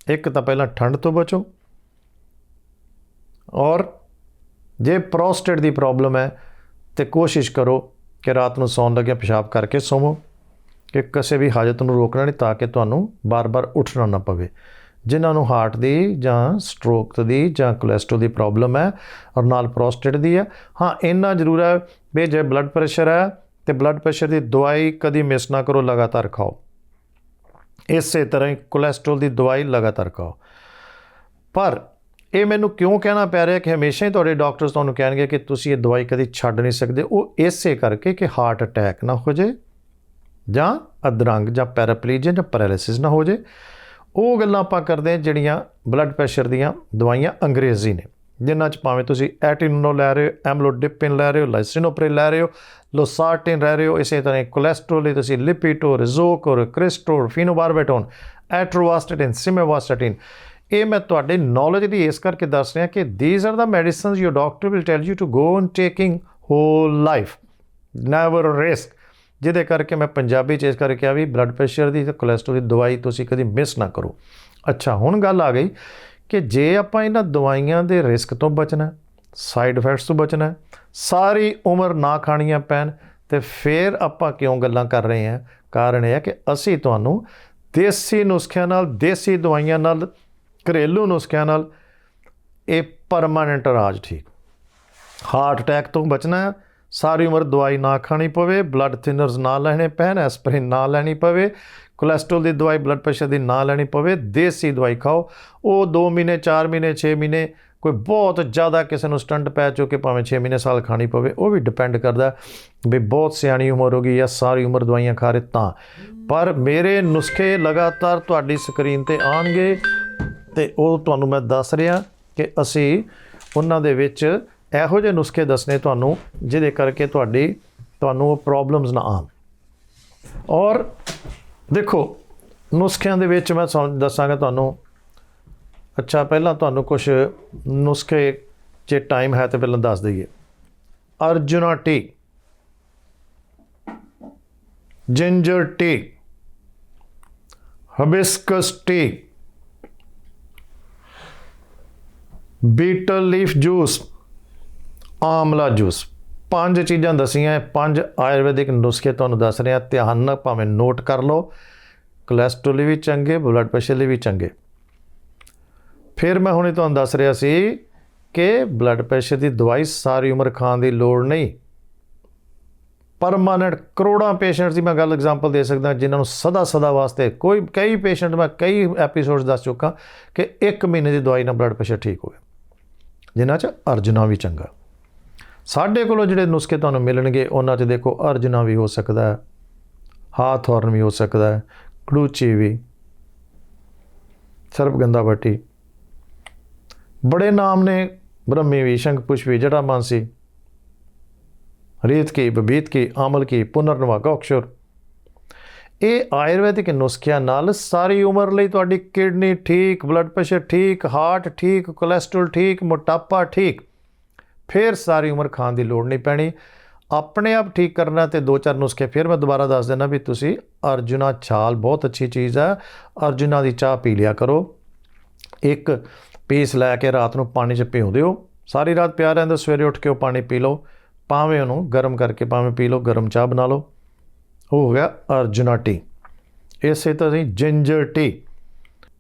Speaker 1: ਇੱਕ ਤਾਂ ਪਹਿਲਾਂ ਠੰਡ ਤੋਂ ਬਚੋ। ਔਰ ਜੇ ਪ੍ਰੋਸਟੇਟ ਦੀ ਪ੍ਰੋਬਲਮ ਹੈ, ਤੇ ਕੋਸ਼ਿਸ਼ ਕਰੋ ਕਿ ਰਾਤ ਨੂੰ ਸੌਣ ਲੱਗਿਆ ਪਿਸ਼ਾਬ ਕਰਕੇ ਸੋਵੋ। ਕਿ ਕਿਸੇ ਵੀ ਹਾਜਤ ਨੂੰ ਰੋਕਣਾ ਨਹੀਂ, ਤਾਂ ਕਿ ਤੁਹਾਨੂੰ ਬਾਰ-ਬਾਰ ਉੱਠਣਾ ਨਾ ਪਵੇ। ਜਿਨ੍ਹਾਂ ਨੂੰ ਹਾਰਟ ਦੀ ਜਾਂ ਸਟ੍ਰੋਕ ਦੀ ਜਾਂ ਕੋਲੇਸਟ੍ਰੋਲ ਦੀ ਪ੍ਰੋਬਲਮ ਹੈ ਔਰ ਨਾਲ ਪ੍ਰੋਸਟੇਟ ਦੀ ਹੈ। ਹਾਂ, ਇੰਨਾ ਜ਼ਰੂਰ ਹੈ ਵੀ ਜੇ ਬਲੱਡ ਪ੍ਰੈਸ਼ਰ ਹੈ ਤੇ ਬਲੱਡ ਪ੍ਰੈਸ਼ਰ ਦੀ ਦਵਾਈ ਕਦੀ ਮਿਸ ਨਾ ਕਰੋ, ਲਗਾਤਾਰ ਖਾਓ। ਇਸੇ ਤਰ੍ਹਾਂ ਹੀ ਕੋਲੇਸਟ੍ਰੋਲ ਦੀ ਦਵਾਈ ਲਗਾਤਾਰ ਖਾਓ। ਪਰ ਇਹ ਮੈਨੂੰ ਕਿਉਂ ਕਹਿਣਾ ਪੈ ਰਿਹਾ ਕਿ ਹਮੇਸ਼ਾ ਹੀ ਤੁਹਾਡੇ ਡਾਕਟਰਸ ਤੁਹਾਨੂੰ ਕਹਿਣਗੇ ਕਿ ਤੁਸੀਂ ਇਹ ਦਵਾਈ ਕਦੀ ਛੱਡ ਨਹੀਂ ਸਕਦੇ। ਉਹ ਇਸੇ ਕਰਕੇ ਕਿ ਹਾਰਟ ਅਟੈਕ ਨਾ ਹੋ ਜੇ ਜਾਂ ਅਧਰੰਗ ਜਾਂ ਪੈਰਾਪਲੀਜੀਆ ਜਾਂ ਪੈਰਾਲਿਸਿਸ ਨਾ ਹੋ ਜੇ ਉਹ ਗੱਲਾਂ ਆਪਾਂ ਕਰਦੇ ਹਾਂ ਜਿਹੜੀਆਂ ਬਲੱਡ ਪ੍ਰੈਸ਼ਰ ਦੀਆਂ ਦਵਾਈਆਂ ਅੰਗਰੇਜ਼ੀ ਨੇ, ਜਿਨ੍ਹਾਂ 'ਚ ਭਾਵੇਂ ਤੁਸੀਂ ਐਟਿਨੋ ਲੈ ਰਹੇ ਹੋ, ਐਮਲੋਡਿਪਿਨ ਲੈ ਰਹੇ ਹੋ ਲਾਈਸਿਨੋਪ੍ਰਿਲ ਲੈ ਰਹੇ ਹੋ, ਲੋਸਾਰਟਿਨ ਲੈ ਰਹੇ ਹੋ, ਇਸੇ ਤਰ੍ਹਾਂ ਕੋਲੇਸਟ੍ਰੋਲ ਲਈ ਤੁਸੀਂ ਲਿਪਿਟੋ ਰਿਜ਼ੋਕੋਰ ਕ੍ਰਿਸਟੋਰ ਫੀਨੋਬਾਰਬੇਟੋਨ ਐਟਰੋਵਾਸਟਾਟਿਨ ਸਿਮੇਵਾਸਟਾਟਿਨ ਇਹ ਮੈਂ ਤੁਹਾਡੇ ਨੌਲੇਜ ਦੀ ਇਸ ਕਰਕੇ ਦੱਸ ਰਿਹਾ ਕਿ these are the medicines your doctor will tell you to go on taking whole life never risk ਜਿਹਦੇ ਕਰਕੇ ਮੈਂ ਪੰਜਾਬੀ ਚ ਇਸ ਕਰਕੇ ਆ ਵੀ ਬਲੱਡ ਪ੍ਰੈਸ਼ਰ ਦੀ ਤੇ ਕੋਲੇਸਟ੍ਰੋਲ ਦੀ ਦਵਾਈ ਤੁਸੀਂ ਕਦੀ ਮਿਸ ਨਾ ਕਰੋ। ਅੱਛਾ, ਹੁਣ ਗੱਲ ਆ ਗਈ ਕਿ ਜੇ ਆਪਾਂ ਇਹਨਾਂ ਦਵਾਈਆਂ ਦੇ ਰਿਸਕ ਤੋਂ ਬਚਣਾ ਸਾਈਡ ਇਫੈਕਟਸ ਤੋਂ ਬਚਣਾ, ਸਾਰੀ ਉਮਰ ਨਾ ਖਾਣੀਆਂ ਪੈਣ, ਤੇ ਫਿਰ ਆਪਾਂ ਕਿਉਂ ਗੱਲਾਂ ਕਰ ਰਹੇ ਹਾਂ? ਕਾਰਨ ਇਹ ਹੈ ਕਿ ਅਸੀਂ ਤੁਹਾਨੂੰ ਦੇਸੀ ਨੁਸਖਿਆਂ ਨਾਲ, ਦੇਸੀ ਦਵਾਈਆਂ ਨਾਲ, ਘਰੇਲੂ ਨੁਸਖਿਆਂ ਨਾਲ ਇਹ ਪਰਮਾਨੈਂਟ ਇਲਾਜ ਠੀਕ। ਹਾਰਟ ਅਟੈਕ ਤੋਂ ਬਚਣਾ ਸਾਰੀ ਉਮਰ ਦਵਾਈ ਨਾ ਖਾਣੀ ਪਵੇ ਬਲੱਡ ਥਿਨਰਸ ਨਾ ਲੈਣੇ ਪੈਣ ਐਸਪਰੀਨ ਨਾ ਲੈਣੀ ਪਵੇ ਕੋਲੇਸਟ੍ਰੋਲ ਦੀ ਦਵਾਈ ਬਲੱਡ ਪ੍ਰੈਸ਼ਰ ਦੀ ਨਾ ਲੈਣੀ ਪਵੇ, ਦੇਸੀ ਦਵਾਈ ਖਾਓ। ਉਹ 2 ਮਹੀਨੇ 4 ਮਹੀਨੇ 6 ਮਹੀਨੇ, ਕੋਈ ਬਹੁਤ ਜ਼ਿਆਦਾ ਕਿਸੇ ਨੂੰ ਸਟੰਟ ਪੈ ਚੁੱਕੇ, ਭਾਵੇਂ 6 ਮਹੀਨੇ ਸਾਲ ਖਾਣੀ ਪਵੇ, ਉਹ ਵੀ ਡਿਪੈਂਡ ਕਰਦਾ ਵੀ ਬਹੁਤ ਸਿਆਣੀ ਉਮਰ ਹੋ ਗਈ ਜਾਂ ਸਾਰੀ ਉਮਰ ਦਵਾਈਆਂ ਖਾ ਰਹੇ ਤਾਂ। ਪਰ ਮੇਰੇ ਨੁਸਖੇ ਲਗਾਤਾਰ ਤੁਹਾਡੀ ਸਕਰੀਨ ਤੇ ਆਣਗੇ ਤੇ ਉਹ ਤੁਹਾਨੂੰ ਮੈਂ ਦੱਸ ਰਿਹਾ ਕਿ ਅਸੀਂ ਉਹਨਾਂ ਦੇ ਵਿੱਚ ਇਹੋ ਜਿਹੇ ਨੁਸਖੇ ਦੱਸਨੇ ਤੁਹਾਨੂੰ, ਜਿਹਦੇ ਕਰਕੇ ਤੁਹਾਡੀ, ਤੁਹਾਨੂੰ ਉਹ ਪ੍ਰੋਬਲਮਸ ਨਾ ਆਣ ਔਰ ਦੇਖੋ, ਨੁਸਖਿਆਂ ਦੇ ਵਿੱਚ ਮੈਂ ਤੁਹਾਨੂੰ ਦੱਸਾਂਗਾ ਤੁਹਾਨੂੰ। ਅੱਛਾ, ਪਹਿਲਾਂ ਤੁਹਾਨੂੰ ਕੁਝ ਨੁਸਖੇ ਜੇ ਟਾਈਮ ਹੈ ਤੇ ਪਹਿਲਾਂ ਦੱਸ ਦਈਏ। Arjuna tea. Ginger tea hibiscus tea betel leaf juice amla juice. ਪੰਜ ਚੀਜ਼ਾਂ ਦਸੀਆਂ, ਪੰਜ ਆਯੁਰਵੈਦਿਕ ਨੁਸਖੇ ਤੁਹਾਨੂੰ ਦੱਸ ਰਿਹਾ। ਧਿਆਨ ਭਾਵੇਂ ਨੋਟ ਕਰ ਲਓ। ਕੋਲੇਸਟ੍ਰੋਲ ਲਈ ਵੀ ਚੰਗੇ ਬਲੱਡ ਪ੍ਰੈਸ਼ਰ ਲਈ ਵੀ ਚੰਗੇ। ਫਿਰ ਮੈਂ ਹੁਣੇ ਤੁਹਾਨੂੰ ਦੱਸ ਰਿਹਾ ਸੀ ਕਿ ਬਲੱਡ ਪ੍ਰੈਸ਼ਰ ਦੀ ਦਵਾਈ ਸਾਰੀ ਉਮਰ ਖਾਣ ਦੀ ਲੋੜ ਨਹੀਂ। ਪਰਮਾਨੈਂਟ ਕਰੋੜਾਂ ਪੇਸ਼ੈਂਟਸ ਦੀ ਮੈਂ ਗੱਲ ਐਗਜ਼ਾਮਪਲ ਦੇ ਸਕਦਾ, ਜਿਨ੍ਹਾਂ ਨੂੰ ਸਦਾ ਸਦਾ ਵਾਸਤੇ ਕੋਈ, ਕਈ ਪੇਸ਼ੈਂਟ ਮੈਂ ਕਈ ਐਪੀਸੋਡਸ ਦੱਸ ਚੁੱਕਾ ਕਿ 1 ਮਹੀਨੇ ਦੀ ਦਵਾਈ ਨਾਲ ਬਲੱਡ ਪ੍ਰੈਸ਼ਰ ਠੀਕ ਹੋਵੇ। ਗਿਆ ਜਿਨ੍ਹਾਂ 'ਚ ਅਰਜੁਨਾ ਵੀ ਚੰਗਾ। ਸਾਡੇ ਕੋਲੋਂ ਜਿਹੜੇ ਨੁਸਖੇ ਤੁਹਾਨੂੰ ਮਿਲਣਗੇ, ਉਹਨਾਂ 'ਚ ਦੇਖੋ ਅਰਜਨਾ ਵੀ ਹੋ ਸਕਦਾ ਹੈ ਹਾਥੋਰਨ ਵੀ ਹੋ ਸਕਦਾ ਹੈ ਕੜੂਚੀ ਵੀ, ਸਰਬਗੰਧਾ ਬੱਟੀ ਬੜੇ ਨਾਮ ਨੇ, ਬ੍ਰਹਮੀ ਵੀ, ਸ਼ੰਖ ਪੁਸ਼ਪ ਵੀ ਜੜਾ ਮਾਨਸੀ, ਰੀਤ ਕੀ, ਬਬੀਤ ਕੀ, ਆਮਲ ਕੀ, ਪੁਨਰਨਵਾ ਗੋਕਸ਼ੁਰ ਇਹ ਆਯੁਰਵੈਦਿਕ ਨੁਸਖਿਆਂ ਨਾਲ ਸਾਰੀ ਉਮਰ ਲਈ ਤੁਹਾਡੀ ਕਿਡਨੀ ਠੀਕ ਬਲੱਡ ਪ੍ਰੈਸ਼ਰ ਠੀਕ ਹਾਰਟ ਠੀਕ ਕੋਲੇਸਟ੍ਰੋਲ ਠੀਕ, ਮੋਟਾਪਾ ਠੀਕ। ਫਿਰ ਸਾਰੀ ਉਮਰ ਖਾਣ ਦੀ ਲੋੜ ਨਹੀਂ ਪੈਣੀ। ਆਪਣੇ ਆਪ ਠੀਕ ਕਰਨਾ ਤੇ ਦੋ ਚਾਰ ਨੁਸਖੇ ਫਿਰ ਮੈਂ ਦੁਬਾਰਾ ਦੱਸ ਦੇਣਾ ਵੀ ਤੁਸੀਂ ਅਰਜੁਨਾ ਛਾਲ ਬਹੁਤ ਅੱਛੀ ਚੀਜ਼ ਹੈ। ਅਰਜੁਨਾ ਦੀ ਚਾਹ ਪੀ ਲਿਆ ਕਰੋ। ਇੱਕ ਪੀਸ ਲੈ ਕੇ ਰਾਤ ਨੂੰ ਪਾਣੀ 'ਚ ਭਿਓ ਦਿਓ ਸਾਰੀ ਰਾਤ ਪਿਆ ਰਹਿੰਦਾ, ਸਵੇਰੇ ਉੱਠ ਕੇ ਉਹ ਪਾਣੀ ਪੀ ਲਓ। ਭਾਵੇਂ ਉਹਨੂੰ ਗਰਮ ਕਰਕੇ ਭਾਵੇਂ ਪੀ ਲਓ, ਗਰਮ ਚਾਹ ਬਣਾ ਲਓ। ਉਹ ਹੋ ਗਿਆ ਅਰਜੁਨਾ ਟੀ। ਇਸੇ ਤਰ੍ਹਾਂ ਹੀ ਜਿੰਜਰ ਟੀ।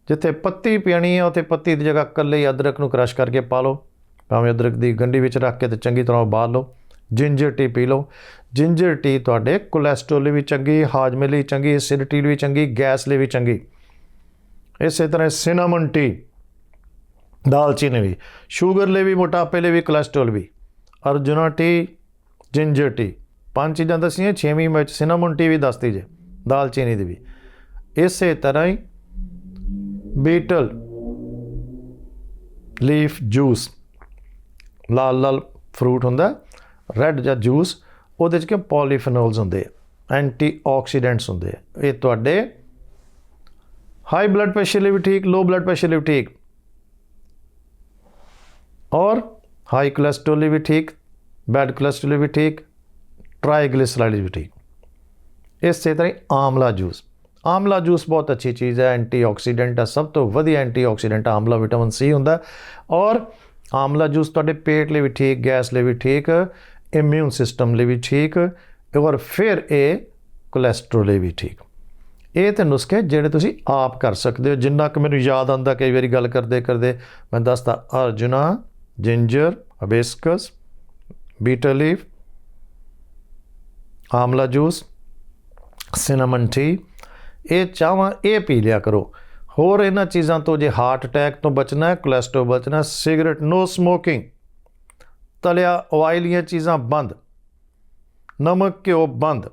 Speaker 1: ਜਿੱਥੇ ਪੱਤੀ ਪੀਣੀ ਹੈ, ਉੱਥੇ ਪੱਤੀ ਦੀ ਜਗ੍ਹਾ ਇਕੱਲੇ ਅਦਰਕ ਨੂੰ ਕ੍ਰਸ਼ ਕਰਕੇ ਪਾ ਲਓ। ਭਾਵੇਂ ਅਦਰਕ ਦੀ ਗੰਢੀ ਵਿੱਚ ਰੱਖ ਕੇ ਤੇ ਚੰਗੀ ਤਰ੍ਹਾਂ ਉਬਾਲ ਲਓ, ਜਿੰਜਰ ਟੀ ਪੀ ਲਓ। ਜਿੰਜਰ ਟੀ ਤੁਹਾਡੇ ਕੋਲੇਸਟ੍ਰੋਲ ਲਈ ਵੀ ਚੰਗੀ, ਹਾਜ਼ਮੇ ਲਈ ਚੰਗੀ ਐਸਿਡਿਟੀ ਲਈ ਵੀ ਚੰਗੀ, ਗੈਸ ਲਈ ਵੀ ਚੰਗੀ। ਇਸੇ ਤਰ੍ਹਾਂ ਸਿਨਮਨ ਟੀ, ਦਾਲਚੀਨੀ ਵੀ, ਸ਼ੂਗਰ ਲਈ ਵੀ, ਮੋਟਾਪੇ ਲਈ ਵੀ, ਕੋਲੇਸਟ੍ਰੋਲ ਵੀ। Arjuna tea, ginger tea. ਪੰਜ ਚੀਜ਼ਾਂ ਦੱਸੀਆਂ, ਛੇਵੀਂ ਵਿੱਚ ਸਿਨਾਮਨ ਟੀ ਵੀ ਦੱਸਦੀ ਜੇ, ਦਾਲਚੀਨੀ ਦੀ ਵੀ। ਇਸੇ ਤਰ੍ਹਾਂ ਹੀ ਬੀਟਲ ਲੀਫ ਜੂਸ। ਲਾਲ ਲਾਲ ਫਰੂਟ ਹੁੰਦਾ, ਰੈੱਡ ਜਾਂ ਜੂਸ, ਉਹਦੇ ਚ ਕਿ ਪੋਲੀਫੀਨੋਲਸ ਹੁੰਦੇ ਆ? ਐਂਟੀ ਆਕਸੀਡੈਂਟਸ ਹੁੰਦੇ ਆ। ਇਹ ਤੁਹਾਡੇ ਹਾਈ ਬਲੱਡ ਪ੍ਰੈਸ਼ਰ ਲਈ ਵੀ ਠੀਕ ਲੋ ਬਲੱਡ ਪ੍ਰੈਸ਼ਰ ਲਈ ਵੀ ਠੀਕ ਔਰ ਹਾਈ ਕੋਲੇਸਟ੍ਰੋਲ ਲਈ ਵੀ ਠੀਕ ਬੈਡ ਕੋਲੇਸਟ੍ਰੋਲ ਲਈ ਵੀ ਠੀਕ ਟ੍ਰਾਈਗਲਿਸਰਾਈਡ ਲਈ ਵੀ ਠੀਕ। ਇਸੇ ਤਰ੍ਹਾਂ ਹੀ ਆਮਲਾ ਜੂਸ। ਆਮਲਾ ਜੂਸ ਬਹੁਤ ਅੱਛੀ ਚੀਜ਼ ਹੈ, ਐਂਟੀਆਕਸੀਡੈਂਟ ਆ, ਸਭ ਤੋਂ ਵਧੀਆ ਐਂਟੀਆਕਸੀਡੈਂਟ ਆਮਲਾ ਵਿਟਾਮਿਨ ਸੀ ਹੁੰਦਾ ਔਰ ਆਮਲਾ ਜੂਸ ਤੁਹਾਡੇ ਪੇਟ ਲਈ ਵੀ ਠੀਕ, ਗੈਸ ਲਈ ਵੀ ਠੀਕ ਇਮਿਊਨ ਸਿਸਟਮ ਲਈ ਵੀ ਠੀਕ, ਔਰ ਫਿਰ ਇਹ ਕੋਲੇਸਟ੍ਰੋਲ ਲਈ ਵੀ ਠੀਕ। ਇਹ ਤੇ ਨੁਸਖੇ ਜਿਹੜੇ ਤੁਸੀਂ ਆਪ ਕਰ ਸਕਦੇ ਹੋ। ਜਿੰਨਾ ਕਿ ਮੈਨੂੰ ਯਾਦ ਆਉਂਦਾ, ਕਈ ਵਾਰੀ ਗੱਲ ਕਰਦੇ ਕਰਦੇ ਮੈਂ ਦੱਸਦਾ, arjuna ginger hibiscus bitter leaf amla juice cinnamon tea ਇਹ ਚਾਹਾਂ ਇਹ ਪੀ ਲਿਆ ਕਰੋ। ਹੋਰ ਇਹਨਾਂ ਚੀਜ਼ਾਂ ਤੋਂ ਜੇ ਹਾਰਟ ਅਟੈਕ ਤੋਂ ਬਚਣਾ ਹੈ ਕੋਲੇਸਟ੍ਰੋਲ ਬਚਣਾ ਹੈ ਸਿਗਰਟ ਨੋ ਸਮੋਕਿੰਗ ਤਲਿਆ ਆਇਲੀਆਂ ਚੀਜ਼ਾਂ ਬੰਦ, ਨਮਕ, ਘਿਓ ਬੰਦ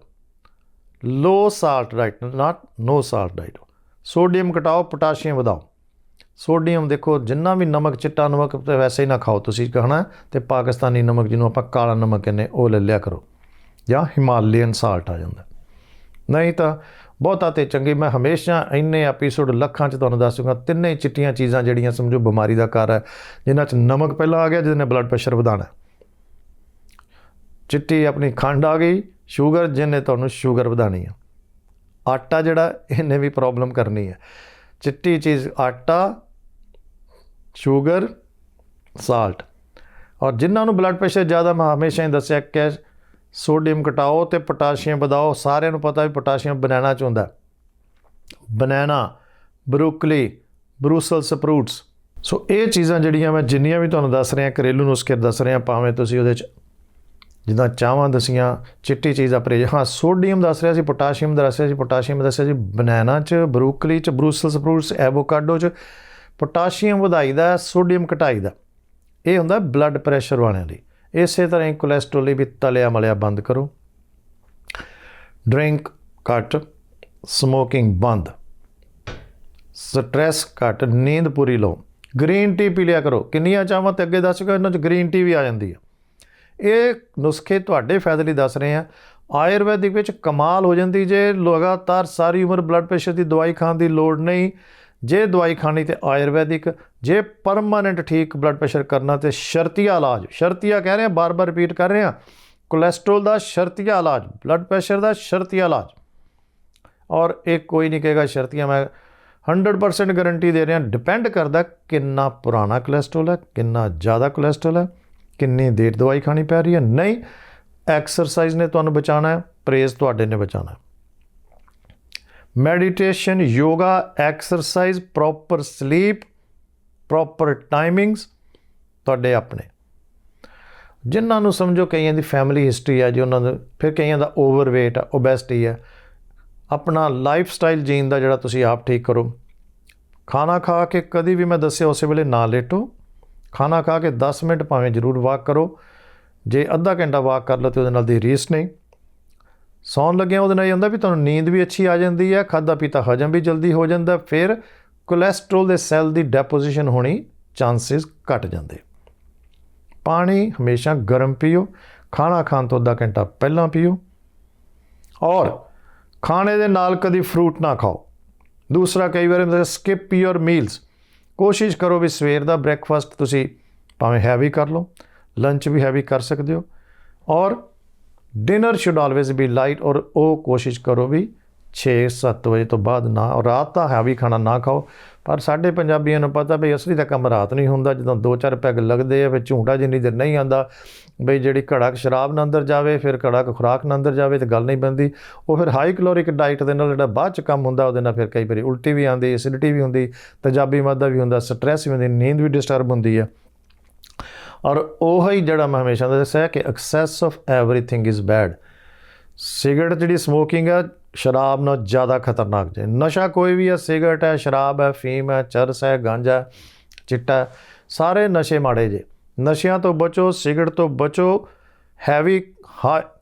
Speaker 1: low salt diet not no salt diet sodium ਘਟਾਓ ਪੋਟਾਸ਼ੀਅਮ ਵਧਾਓ। ਸੋਡੀਅਮ ਦੇਖੋ, ਜਿੰਨਾ ਵੀ ਨਮਕ, ਚਿੱਟਾ ਨਮਕ, ਤੇ ਵੈਸੇ ਹੀ ਨਾ ਖਾਓ ਤੁਸੀਂ ਕਹਣਾ, ਤੇ ਪਾਕਿਸਤਾਨੀ ਨਮਕ ਜਿਹਨੂੰ ਆਪਾਂ ਕਾਲਾ ਨਮਕ ਕਹਿੰਦੇ, ਉਹ ਲੈ ਲਿਆ ਕਰੋ। ਜਾਂ ਹਿਮਾਲਯਨ ਸਾਲਟ ਆ ਜਾਂਦਾ। ਨਹੀਂ ਤਾਂ ਬਹੁਤਾ ਤੇ ਚੰਗੀ। ਮੈਂ ਹਮੇਸ਼ਾ ਇੰਨੇ ਐਪੀਸੋਡ ਲੱਖਾਂ ਚ ਤੁਹਾਨੂੰ ਦੱਸੂਗਾ। ਤਿੰਨੇ ਚਿੱਟੀਆਂ ਚੀਜ਼ਾਂ ਜਿਹੜੀਆਂ ਸਮਝੋ ਬਿਮਾਰੀ ਦਾ ਕਾਰ ਹੈ, ਜਿਨ੍ਹਾਂ ਚ ਨਮਕ ਪਹਿਲਾਂ ਆ ਗਿਆ ਜਿਹਨੇ ਬਲੱਡ ਪ੍ਰੈਸ਼ਰ ਵਧਾਣਾ ਚਿੱਟੀ ਆਪਣੀ ਖੰਡ ਆ ਗਈ ਸ਼ੂਗਰ ਜਿਹਨੇ ਤੁਹਾਨੂੰ ਸ਼ੂਗਰ ਵਧਾਣੀ ਆ ਆਟਾ ਜਿਹੜਾ, ਇਹਨੇ ਵੀ ਪ੍ਰੋਬਲਮ ਕਰਨੀ ਹੈ। ਚਿੱਟੀ ਚੀਜ਼ ਆਟਾ ਸ਼ੂਗਰ ਸਾਲਟ ਔਰ ਜਿਨ੍ਹਾਂ ਨੂੰ ਬਲੱਡ ਪ੍ਰੈਸ਼ਰ ਜ਼ਿਆਦਾ, ਮੈਂ ਹਮੇਸ਼ਾ ਹੀ ਦੱਸਿਆ, ਕਿ ਸੋਡੀਅਮ ਘਟਾਓ ਤੇ ਪੋਟਾਸ਼ੀਅਮ ਵਧਾਓ। ਸਾਰਿਆਂ ਨੂੰ ਪਤਾ ਵੀ ਪੋਟਾਸ਼ੀਅਮ ਬਨਾਨਾ ਚ ਹੁੰਦਾ। ਬਨਾਨਾ, ਬਰੂਕਲੀ, ਬਰੂਸਲ ਸਪਰੂਟਸ। ਸੋ ਇਹ ਚੀਜ਼ਾਂ ਜਿਹੜੀਆਂ ਮੈਂ ਜਿੰਨੀਆਂ ਵੀ ਤੁਹਾਨੂੰ ਦੱਸ ਰਿਹਾ, ਘਰੇਲੂ ਨੁਸਖੇ ਦੱਸ ਰਿਹਾ, ਭਾਵੇਂ ਤੁਸੀਂ ਉਹਦੇ ਚ ਜਿੱਦਾਂ ਚਾਹਾਂ ਦਸੀਆਂ, ਚਿੱਟੀ ਚੀਜ਼ ਦਾ ਹਾਂ, ਸੋਡੀਅਮ ਦੱਸ ਰਿਹਾ ਸੀ, ਪੋਟਾਸ਼ੀਅਮ ਦੱਸ ਰਿਹਾ ਸੀ, ਪੋਟਾਸ਼ੀਅਮ ਦੱਸਿਆ ਸੀ, ਬਨਾਨਾ ਚ, ਬਰੂਕਲੀ ਚ, ਬਰੂਸਲ ਸਪਰੂਟਸ, ਐਵੋਕਾਡੋ ਚ। ਪੋਟਾਸ਼ੀਅਮ ਵਧਾਈਦਾ ਸੋਡੀਅਮ ਘਟਾਈਦਾ ਇਹ ਹੁੰਦਾ ਬਲੱਡ ਪ੍ਰੈਸ਼ਰ ਵਾਲਿਆਂ ਲਈ। ਇਸੇ ਤਰ੍ਹਾਂ ਹੀ ਕੋਲੇਸਟ੍ਰੋਲ ਲਈ ਵੀ ਤਲਿਆ ਮਲਿਆ ਬੰਦ ਕਰੋ। ਡਰਿੰਕ ਘੱਟ ਸਮੋਕਿੰਗ ਬੰਦ। ਸਟ੍ਰੈਸ ਘੱਟ, ਨੀਂਦ ਪੂਰੀ ਲਓ। ਗ੍ਰੀਨ ਟੀ ਪੀ ਲਿਆ ਕਰੋ। ਕਿੰਨੀਆਂ ਚਾਹਾਂ ਤੇ ਅੱਗੇ ਦੱਸ ਕੇ ਇਹਨਾਂ ਚ ਗ੍ਰੀਨ ਟੀ ਵੀ ਆ ਜਾਂਦੀ ਹੈ ਇਹ ਨੁਸਖੇ ਤੁਹਾਡੇ ਫਾਇਦੇ ਲਈ ਦੱਸ ਰਹੇ ਆ। ਆਯੁਰਵੈਦਿਕ ਵਿੱਚ ਕਮਾਲ ਹੋ ਜਾਂਦੀ ਜੇ ਲਗਾਤਾਰ ਸਾਰੀ ਉਮਰ ਬਲੱਡ ਪ੍ਰੈਸ਼ਰ ਦੀ ਦਵਾਈ ਖਾਣ ਦੀ ਲੋੜ ਨਹੀਂ। ਜੇ ਦਵਾਈ ਖਾਣੀ ਤੇ ਆਯੁਰਵੈਦਿਕ, ਜੇ ਪਰਮਾਨੈਂਟ ਠੀਕ ਬਲੱਡ ਪ੍ਰੈਸ਼ਰ ਕਰਨਾ ਤੇ ਸ਼ਰਤੀਆ ਇਲਾਜ, ਸ਼ਰਤੀਆ ਕਹਿ ਰਹੇ ਆ, ਬਾਰ-ਬਾਰ ਰਿਪੀਟ ਕਰ ਰਹੇ ਆ ਕੋਲੇਸਟ੍ਰੋਲ ਦਾ ਸ਼ਰਤੀਆ ਇਲਾਜ ਬਲੱਡ ਪ੍ਰੈਸ਼ਰ ਦਾ ਸ਼ਰਤੀਆ ਇਲਾਜ। ਔਰ ਇਹ ਕੋਈ ਨਹੀਂ ਕਹੇਗਾ ਸ਼ਰਤੀਆ, ਮੈਂ 100% ਗਾਰੰਟੀ ਦੇ ਰਿਹਾ ਡਿਪੈਂਡ ਕਰਦਾ ਕਿੰਨਾ ਪੁਰਾਣਾ ਕੋਲੇਸਟ੍ਰੋਲ ਹੈ, ਕਿੰਨਾ ਜ਼ਿਆਦਾ ਕੋਲੇਸਟ੍ਰੋਲ ਹੈ, ਕਿੰਨੀ ਦੇਰ ਦਵਾਈ ਖਾਣੀ ਪੈ ਰਹੀ ਹੈ, ਨਹੀਂ ਐਕਸਰਸਾਈਜ਼ ਨੇ ਤੁਹਾਨੂੰ ਬਚਾਉਣਾ ਹੈ ਪ੍ਰੇਜ਼ ਤੁਹਾਡੇ ਨੇ ਬਚਾਉਣਾ ਹੈ। Meditation, yoga, exercise, proper sleep, proper timings ਤੁਹਾਡੇ ਆਪਣੇ। ਜਿਨ੍ਹਾਂ ਨੂੰ ਸਮਝੋ ਕਈਆਂ ਦੀ ਫੈਮਿਲੀ ਹਿਸਟਰੀ ਆ ਜੀ, ਉਹਨਾਂ ਦਾ ਫਿਰ ਕਈਆਂ ਦਾ ਓਵਰਵੇਟ ਆ, ਓਬੈਸਿਟੀ ਹੈ ਆਪਣਾ ਲਾਈਫ ਸਟਾਈਲ ਜੀਣ ਦਾ ਜਿਹੜਾ ਤੁਸੀਂ ਆਪ ਠੀਕ ਕਰੋ। ਖਾਣਾ ਖਾ ਕੇ ਕਦੀ ਵੀ ਮੈਂ ਦੱਸਿਆ ਉਸੇ ਵੇਲੇ ਨਾ ਲੇਟੋ। ਖਾਣਾ ਖਾ ਕੇ 10 ਮਿੰਟ ਭਾਵੇਂ ਜ਼ਰੂਰ ਵਾਕ ਕਰੋ। ਜੇ ਅੱਧਾ ਘੰਟਾ ਵਾਕ ਕਰ ਲਓ ਤੇ ਉਹਦੇ ਨਾਲ ਦੀ ਰੀਸ ਨਹੀਂ। ਸੌਣ ਲੱਗਿਆ ਉਹਦੇ ਨਾਲ ਇਹ ਹੁੰਦਾ ਵੀ ਤੁਹਾਨੂੰ ਨੀਂਦ ਵੀ ਅੱਛੀ ਆ ਜਾਂਦੀ ਹੈ ਖਾਦਾ ਪੀਤਾ ਹਜਮ ਵੀ ਜਲਦੀ ਹੋ ਜਾਂਦਾ, ਫਿਰ ਕੋਲੇਸਟ੍ਰੋਲ ਦੇ ਸੈੱਲ ਦੀ ਡੈਪੋਜੀਸ਼ਨ ਹੋਣੀ ਚਾਂਸਸ ਘਟ ਜਾਂਦੇ। ਪਾਣੀ ਹਮੇਸ਼ਾ ਗਰਮ ਪੀਓ, ਖਾਣਾ ਖਾਣ ਤੋਂ ਅੱਧਾ ਘੰਟਾ ਪਹਿਲਾਂ ਪੀਓ, ਔਰ ਖਾਣੇ ਦੇ ਨਾਲ ਕਦੀ ਫਰੂਟ ਨਾ ਖਾਓ। ਦੂਸਰਾ ਕਈ ਵਾਰ ਹੁੰਦਾ ਸਕਿਪ ਯੂਰ ਮੀਲਸ ਕੋਸ਼ਿਸ਼ ਕਰੋ ਵੀ ਸਵੇਰ ਦਾ ਬ੍ਰੇਕਫਾਸਟ ਤੁਸੀਂ ਭਾਵੇਂ ਹੈਵੀ ਕਰ ਲਓ ਲੰਚ ਵੀ ਹੈਵੀ ਕਰ ਸਕਦੇ ਹੋ, ਔਰ dinner should always be light ਔਰ ਉਹ ਕੋਸ਼ਿਸ਼ ਕਰੋ ਵੀ 6-7 ਵਜੇ ਤੋਂ ਬਾਅਦ ਨਾ, ਔਰ ਰਾਤ ਦਾ ਹੈਵੀ ਖਾਣਾ ਨਾ ਖਾਓ, ਪਰ ਸਾਡੇ ਪੰਜਾਬੀਆਂ ਨੂੰ ਪਤਾ ਵੀ ਅਸਲੀ ਤਾਂ ਕੰਮ ਰਾਤ ਨਹੀਂ ਹੁੰਦਾ, ਜਦੋਂ ਦੋ ਚਾਰ ਪੈਗ ਲੱਗਦੇ ਆ, ਫਿਰ ਝੂਟਾ ਜਿੰਨੀ ਦੇਰ ਨਹੀਂ ਆਂਦਾ ਬਈ ਜਿਹੜੀ ਘੜਕ ਸ਼ਰਾਬ ਨਾ ਅੰਦਰ ਜਾਵੇ, ਫਿਰ ਘੜਕ ਖੁਰਾਕ ਨਾ ਅੰਦਰ ਜਾਵੇ, ਤੇ ਗੱਲ ਨਹੀਂ ਬਣਦੀ। ਉਹ ਫਿਰ ਹਾਈ ਕਲੋਰਿਕ ਡਾਈਟ ਦੇ ਨਾਲ ਜਿਹੜਾ ਬਾਅਦ ਚ ਕੰਮ ਹੁੰਦਾ, ਉਹਦੇ ਨਾਲ ਫਿਰ ਕਈ ਵਾਰੀ ਉਲਟੀ ਵੀ ਆਉਂਦੀ ਐਸਿਡਿਟੀ ਵੀ ਹੁੰਦੀ, ਤੇਜ਼ਾਬੀ ਮਾਦਾ ਵੀ ਹੁੰਦਾ ਸਟ੍ਰੈਸ ਵੀ ਹੁੰਦੀ, ਨੀਂਦ ਵੀ ਡਿਸਟਰਬ ਹੁੰਦੀ ਹੈ ਔਰ ਉਹ ਹੀ ਜਿਹੜਾ ਮੈਂ ਹਮੇਸ਼ਾ ਦੱਸਿਆ ਕਿ excess of everything is bad cigarette ਜਿਹੜੀ ਸਮੋਕਿੰਗ ਆ, ਸ਼ਰਾਬ ਨਾਲੋਂ ਜ਼ਿਆਦਾ ਖਤਰਨਾਕ ਜੇ। ਨਸ਼ਾ ਕੋਈ ਵੀ ਆ, ਸਿਗਰਟ ਹੈ ਸ਼ਰਾਬ ਹੈ ਫੀਮ ਹੈ ਚਰਸ ਹੈ ਗਾਂਜਾ ਚਿੱਟਾ, ਸਾਰੇ ਨਸ਼ੇ ਮਾੜੇ ਜੇ। ਨਸ਼ਿਆਂ ਤੋਂ ਬਚੋ, ਸਿਗਰਟ ਤੋਂ ਬਚੋ ਹੈਵੀ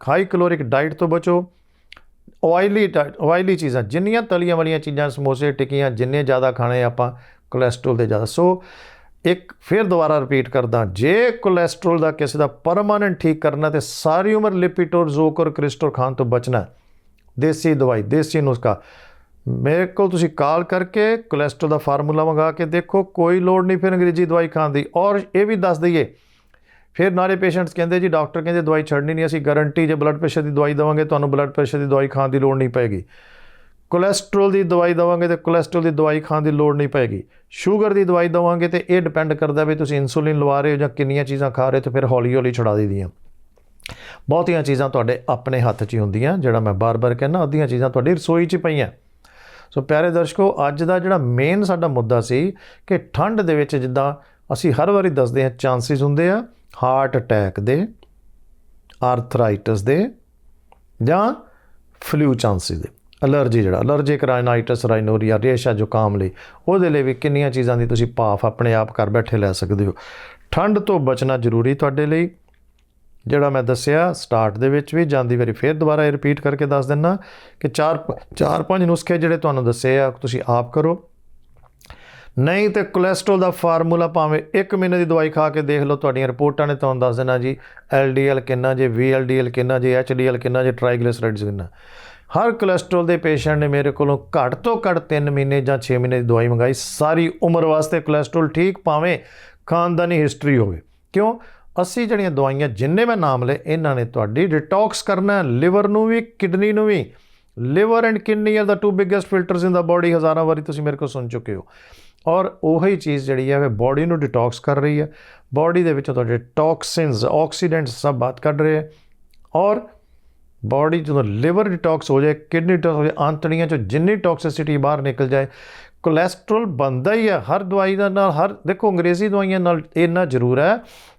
Speaker 1: ਹਾਈ ਕੈਲੋਰਿਕ ਡਾਈਟ ਤੋਂ ਬਚੋ। ਆਇਲੀ ਆਇਲੀ ਚੀਜ਼ਾਂ, ਜਿੰਨੀਆਂ ਤਲੀਆਂ ਵਾਲੀਆਂ ਚੀਜ਼ਾਂ ਸਮੋਸੇ, ਟਿੱਕੀਆਂ, ਜਿੰਨੇ ਜ਼ਿਆਦਾ ਖਾਣੇ ਆਪਾਂ ਕੋਲੇਸਟ੍ਰੋਲ ਦੇ ਜ਼ਿਆਦਾ। ਸੋ ਇੱਕ ਫਿਰ ਦੁਬਾਰਾ ਰਿਪੀਟ ਕਰਦਾ, ਜੇ ਕੋਲੇਸਟ੍ਰੋਲ ਦਾ ਕਿਸੇ ਦਾ ਪਰਮਾਨੈਂਟ ਠੀਕ ਕਰਨਾ ਤੇ ਸਾਰੀ ਉਮਰ ਲਿਪਿਟੋਰ ਜ਼ੋਕਰ ਕ੍ਰਿਸਟੋਰ ਖਾਣ ਤੋਂ ਬਚਣਾ ਦੇਸੀ ਦਵਾਈ, ਦੇਸੀ ਨੁਸਖਾ। ਮੇਰੇ ਕੋਲ ਤੁਸੀਂ ਕਾਲ ਕਰਕੇ ਕੋਲੇਸਟ੍ਰੋਲ ਦਾ ਫਾਰਮੂਲਾ ਮੰਗਾ ਕੇ ਦੇਖੋ, ਕੋਈ ਲੋੜ ਨਹੀਂ ਫਿਰ ਅੰਗਰੇਜ਼ੀ ਦਵਾਈ ਖਾਣ ਦੀ। ਔਰ ਇਹ ਵੀ ਦੱਸ ਦਈਏ, ਫਿਰ ਨਾਲੇ ਪੇਸ਼ੈਂਟਸ ਕਹਿੰਦੇ, ਜੀ ਡਾਕਟਰ ਕਹਿੰਦੇ, ਦਵਾਈ ਛੱਡਣੀ ਨਹੀਂ, ਅਸੀਂ ਗਾਰੰਟੀ ਜੇ ਬਲੱਡ ਪ੍ਰੈਸ਼ਰ ਦੀ ਦਵਾਈ ਦਵਾਂਗੇ, ਤੁਹਾਨੂੰ ਬਲੱਡ ਪ੍ਰੈਸ਼ਰ ਦੀ ਦਵਾਈ ਖਾਣ ਦੀ ਲੋੜ ਨਹੀਂ ਪਏਗੀ। ਕੋਲੇਸਟ੍ਰੋਲ ਦੀ ਦਵਾਈ ਦਵਾਂਗੇ ਤੇ ਕੋਲੇਸਟ੍ਰੋਲ ਦੀ ਦਵਾਈ ਖਾਣ ਦੀ ਲੋੜ ਨਹੀਂ ਪਏਗੀ ਸ਼ੂਗਰ ਦੀ ਦਵਾਈ ਦਵਾਂਗੇ ਤੇ ਇਹ ਡਿਪੈਂਡ ਕਰਦਾ ਵੀ ਤੁਸੀਂ ਇਨਸੂਲਿਨ ਲਵਾ ਰਹੇ ਹੋ ਜਾਂ ਕਿੰਨੀਆਂ ਚੀਜ਼ਾਂ ਖਾ ਰਹੇ ਹੋ ਤੇ ਫਿਰ ਹੌਲੀ ਹੌਲੀ ਛੁਡਾ ਦਈਦੀਆਂ ਬਹੁਤੀਆਂ ਚੀਜ਼ਾਂ ਤੁਹਾਡੇ ਆਪਣੇ ਹੱਥ 'ਚ ਹੀ ਹੁੰਦੀਆਂ, ਜਿਹੜਾ ਮੈਂ ਬਾਰ-ਬਾਰ ਕਹਿੰਦਾ, ਅੱਧੀਆਂ ਚੀਜ਼ਾਂ ਤੁਹਾਡੀ ਰਸੋਈ 'ਚ ਪਈਆਂ। ਸੋ ਪਿਆਰੇ ਦਰਸ਼ਕੋ, ਅੱਜ ਦਾ ਜਿਹੜਾ ਮੇਨ ਸਾਡਾ ਮੁੱਦਾ ਸੀ ਕਿ ਠੰਡ ਦੇ ਵਿੱਚ ਜਿੱਦਾਂ ਅਸੀਂ ਹਰ ਵਾਰੀ ਦੱਸਦੇ ਹਾਂ, ਚਾਂਸਸ ਹੁੰਦੇ ਆ ਹਾਰਟ ਅਟੈਕ ਦੇ ਆਰਥਰਾਈਟਸ ਦੇ ਜਾਂ ਫਲੂ ਚਾਂਸਸ ਦੇ। ਅਲਰਜੀ ਜਿਹੜਾ, ਅਲਰਜਿਕ ਰਾਈਨਾਈਟਸ ਰਾਈਨੋਰੀਆ ਰੇਸ਼ਾ, ਜ਼ੁਕਾਮ ਲਈ, ਉਹਦੇ ਲਈ ਵੀ ਕਿੰਨੀਆਂ ਚੀਜ਼ਾਂ ਦੀ ਤੁਸੀਂ ਭਾਫ ਆਪਣੇ ਆਪ ਘਰ ਬੈਠੇ ਲੈ ਸਕਦੇ ਹੋ। ਠੰਡ ਤੋਂ ਬਚਣਾ ਜ਼ਰੂਰੀ ਤੁਹਾਡੇ ਲਈ। ਜਿਹੜਾ ਮੈਂ ਦੱਸਿਆ ਸਟਾਰਟ ਦੇ ਵਿੱਚ ਵੀ ਜਾਂਦੀ ਵਾਰੀ ਫੇਰ ਦੁਬਾਰਾ ਇਹ ਰਿਪੀਟ ਕਰਕੇ ਦੱਸ ਦਿੰਨਾ ਕਿ ਚਾਰ ਚਾਰ ਪੰਜ ਨੁਸਖੇ ਜਿਹੜੇ ਤੁਹਾਨੂੰ ਦੱਸੇ ਆ, ਤੁਸੀਂ ਆਪ ਕਰੋ। ਨਹੀਂ ਤੇ ਕੋਲੇਸਟ੍ਰੋਲ ਦਾ ਫਾਰਮੂਲਾ ਭਾਵੇਂ 1 ਮਹੀਨੇ ਦੀ ਦਵਾਈ ਖਾ ਕੇ ਦੇਖ ਲਓ, ਤੁਹਾਡੀਆਂ ਰਿਪੋਰਟਾਂ ਨੇ ਤੁਹਾਨੂੰ ਦੱਸ ਦੇਣਾ ਜੀ LDL ਕਿੰਨਾ ਜੇ VLDL ਕਿੰਨਾ ਜੇ HDL ਕਿੰਨਾ ਜੇ ਟ੍ਰਾਈਗਲਿਸਰਾਈਡਸ ਕਿੰਨਾ। ਹਰ ਕੋਲੇਸਟ੍ਰੋਲ ਦੇ ਪੇਸ਼ੈਂਟ ਨੇ ਮੇਰੇ ਕੋਲੋਂ ਘੱਟ ਤੋਂ ਘੱਟ 3 ਮਹੀਨੇ ਜਾਂ 6 ਮਹੀਨੇ ਦੀ ਦਵਾਈ ਮੰਗਾਈ। ਸਾਰੀ ਉਮਰ ਵਾਸਤੇ ਕੋਲੇਸਟ੍ਰੋਲ ਠੀਕ ਭਾਵੇਂ ਖਾਨਦਾਨੀ ਹਿਸਟਰੀ ਹੋਵੇ। ਕਿਉਂ? ਅਸੀਂ ਜਿਹੜੀਆਂ ਦਵਾਈਆਂ ਜਿੰਨੇ ਮੈਂ ਨਾਮ ਲਏ, ਇਹਨਾਂ ਨੇ ਤੁਹਾਡੀ ਡਿਟੌਕਸ ਕਰਨਾ ਲਿਵਰ ਨੂੰ ਵੀ ਕਿਡਨੀ ਨੂੰ ਵੀ। Liver and kidney are the two biggest filters in the body ਹਜ਼ਾਰਾਂ ਵਾਰੀ ਤੁਸੀਂ ਮੇਰੇ ਕੋਲ ਸੁਣ ਚੁੱਕੇ ਹੋ। ਔਰ ਉਹੀ ਚੀਜ਼ ਜਿਹੜੀ ਹੈ ਬਾਡੀ ਨੂੰ ਡਿਟੌਕਸ ਕਰ ਰਹੀ ਹੈ। ਬਾਡੀ ਦੇ ਵਿੱਚੋਂ ਤੁਹਾਡੇ ਟੌਕਸਿਨਸ ਆਕਸੀਡੈਂਟਸ ਸਭ ਬਾਤ ਕੱਢ ਰਹੇ ਹੈ। ਔਰ ਬਾਡੀ ਜਦੋਂ ਲਿਵਰ ਡਿਟੌਕਸ ਹੋ ਜਾਏ, ਕਿਡਨੀ ਡਿਟੌਕਸ ਹੋ ਜਾਏ, ਆਂਤੜੀਆਂ ਚੋਂ ਜਿੰਨੀ ਟੌਕਸਿਸਿਟੀ ਬਾਹਰ ਨਿਕਲ ਜਾਏ, ਕੋਲੇਸਟ੍ਰੋਲ ਬੰਦਾ ਹੀ ਹੈ ਹਰ ਦਵਾਈ ਦਾ ਨਾਲ, ਹਰ, ਦੇਖੋ ਅੰਗਰੇਜ਼ੀ ਦਵਾਈਆਂ ਨਾਲ ਇੰਨਾ ਜ਼ਰੂਰ ਹੈ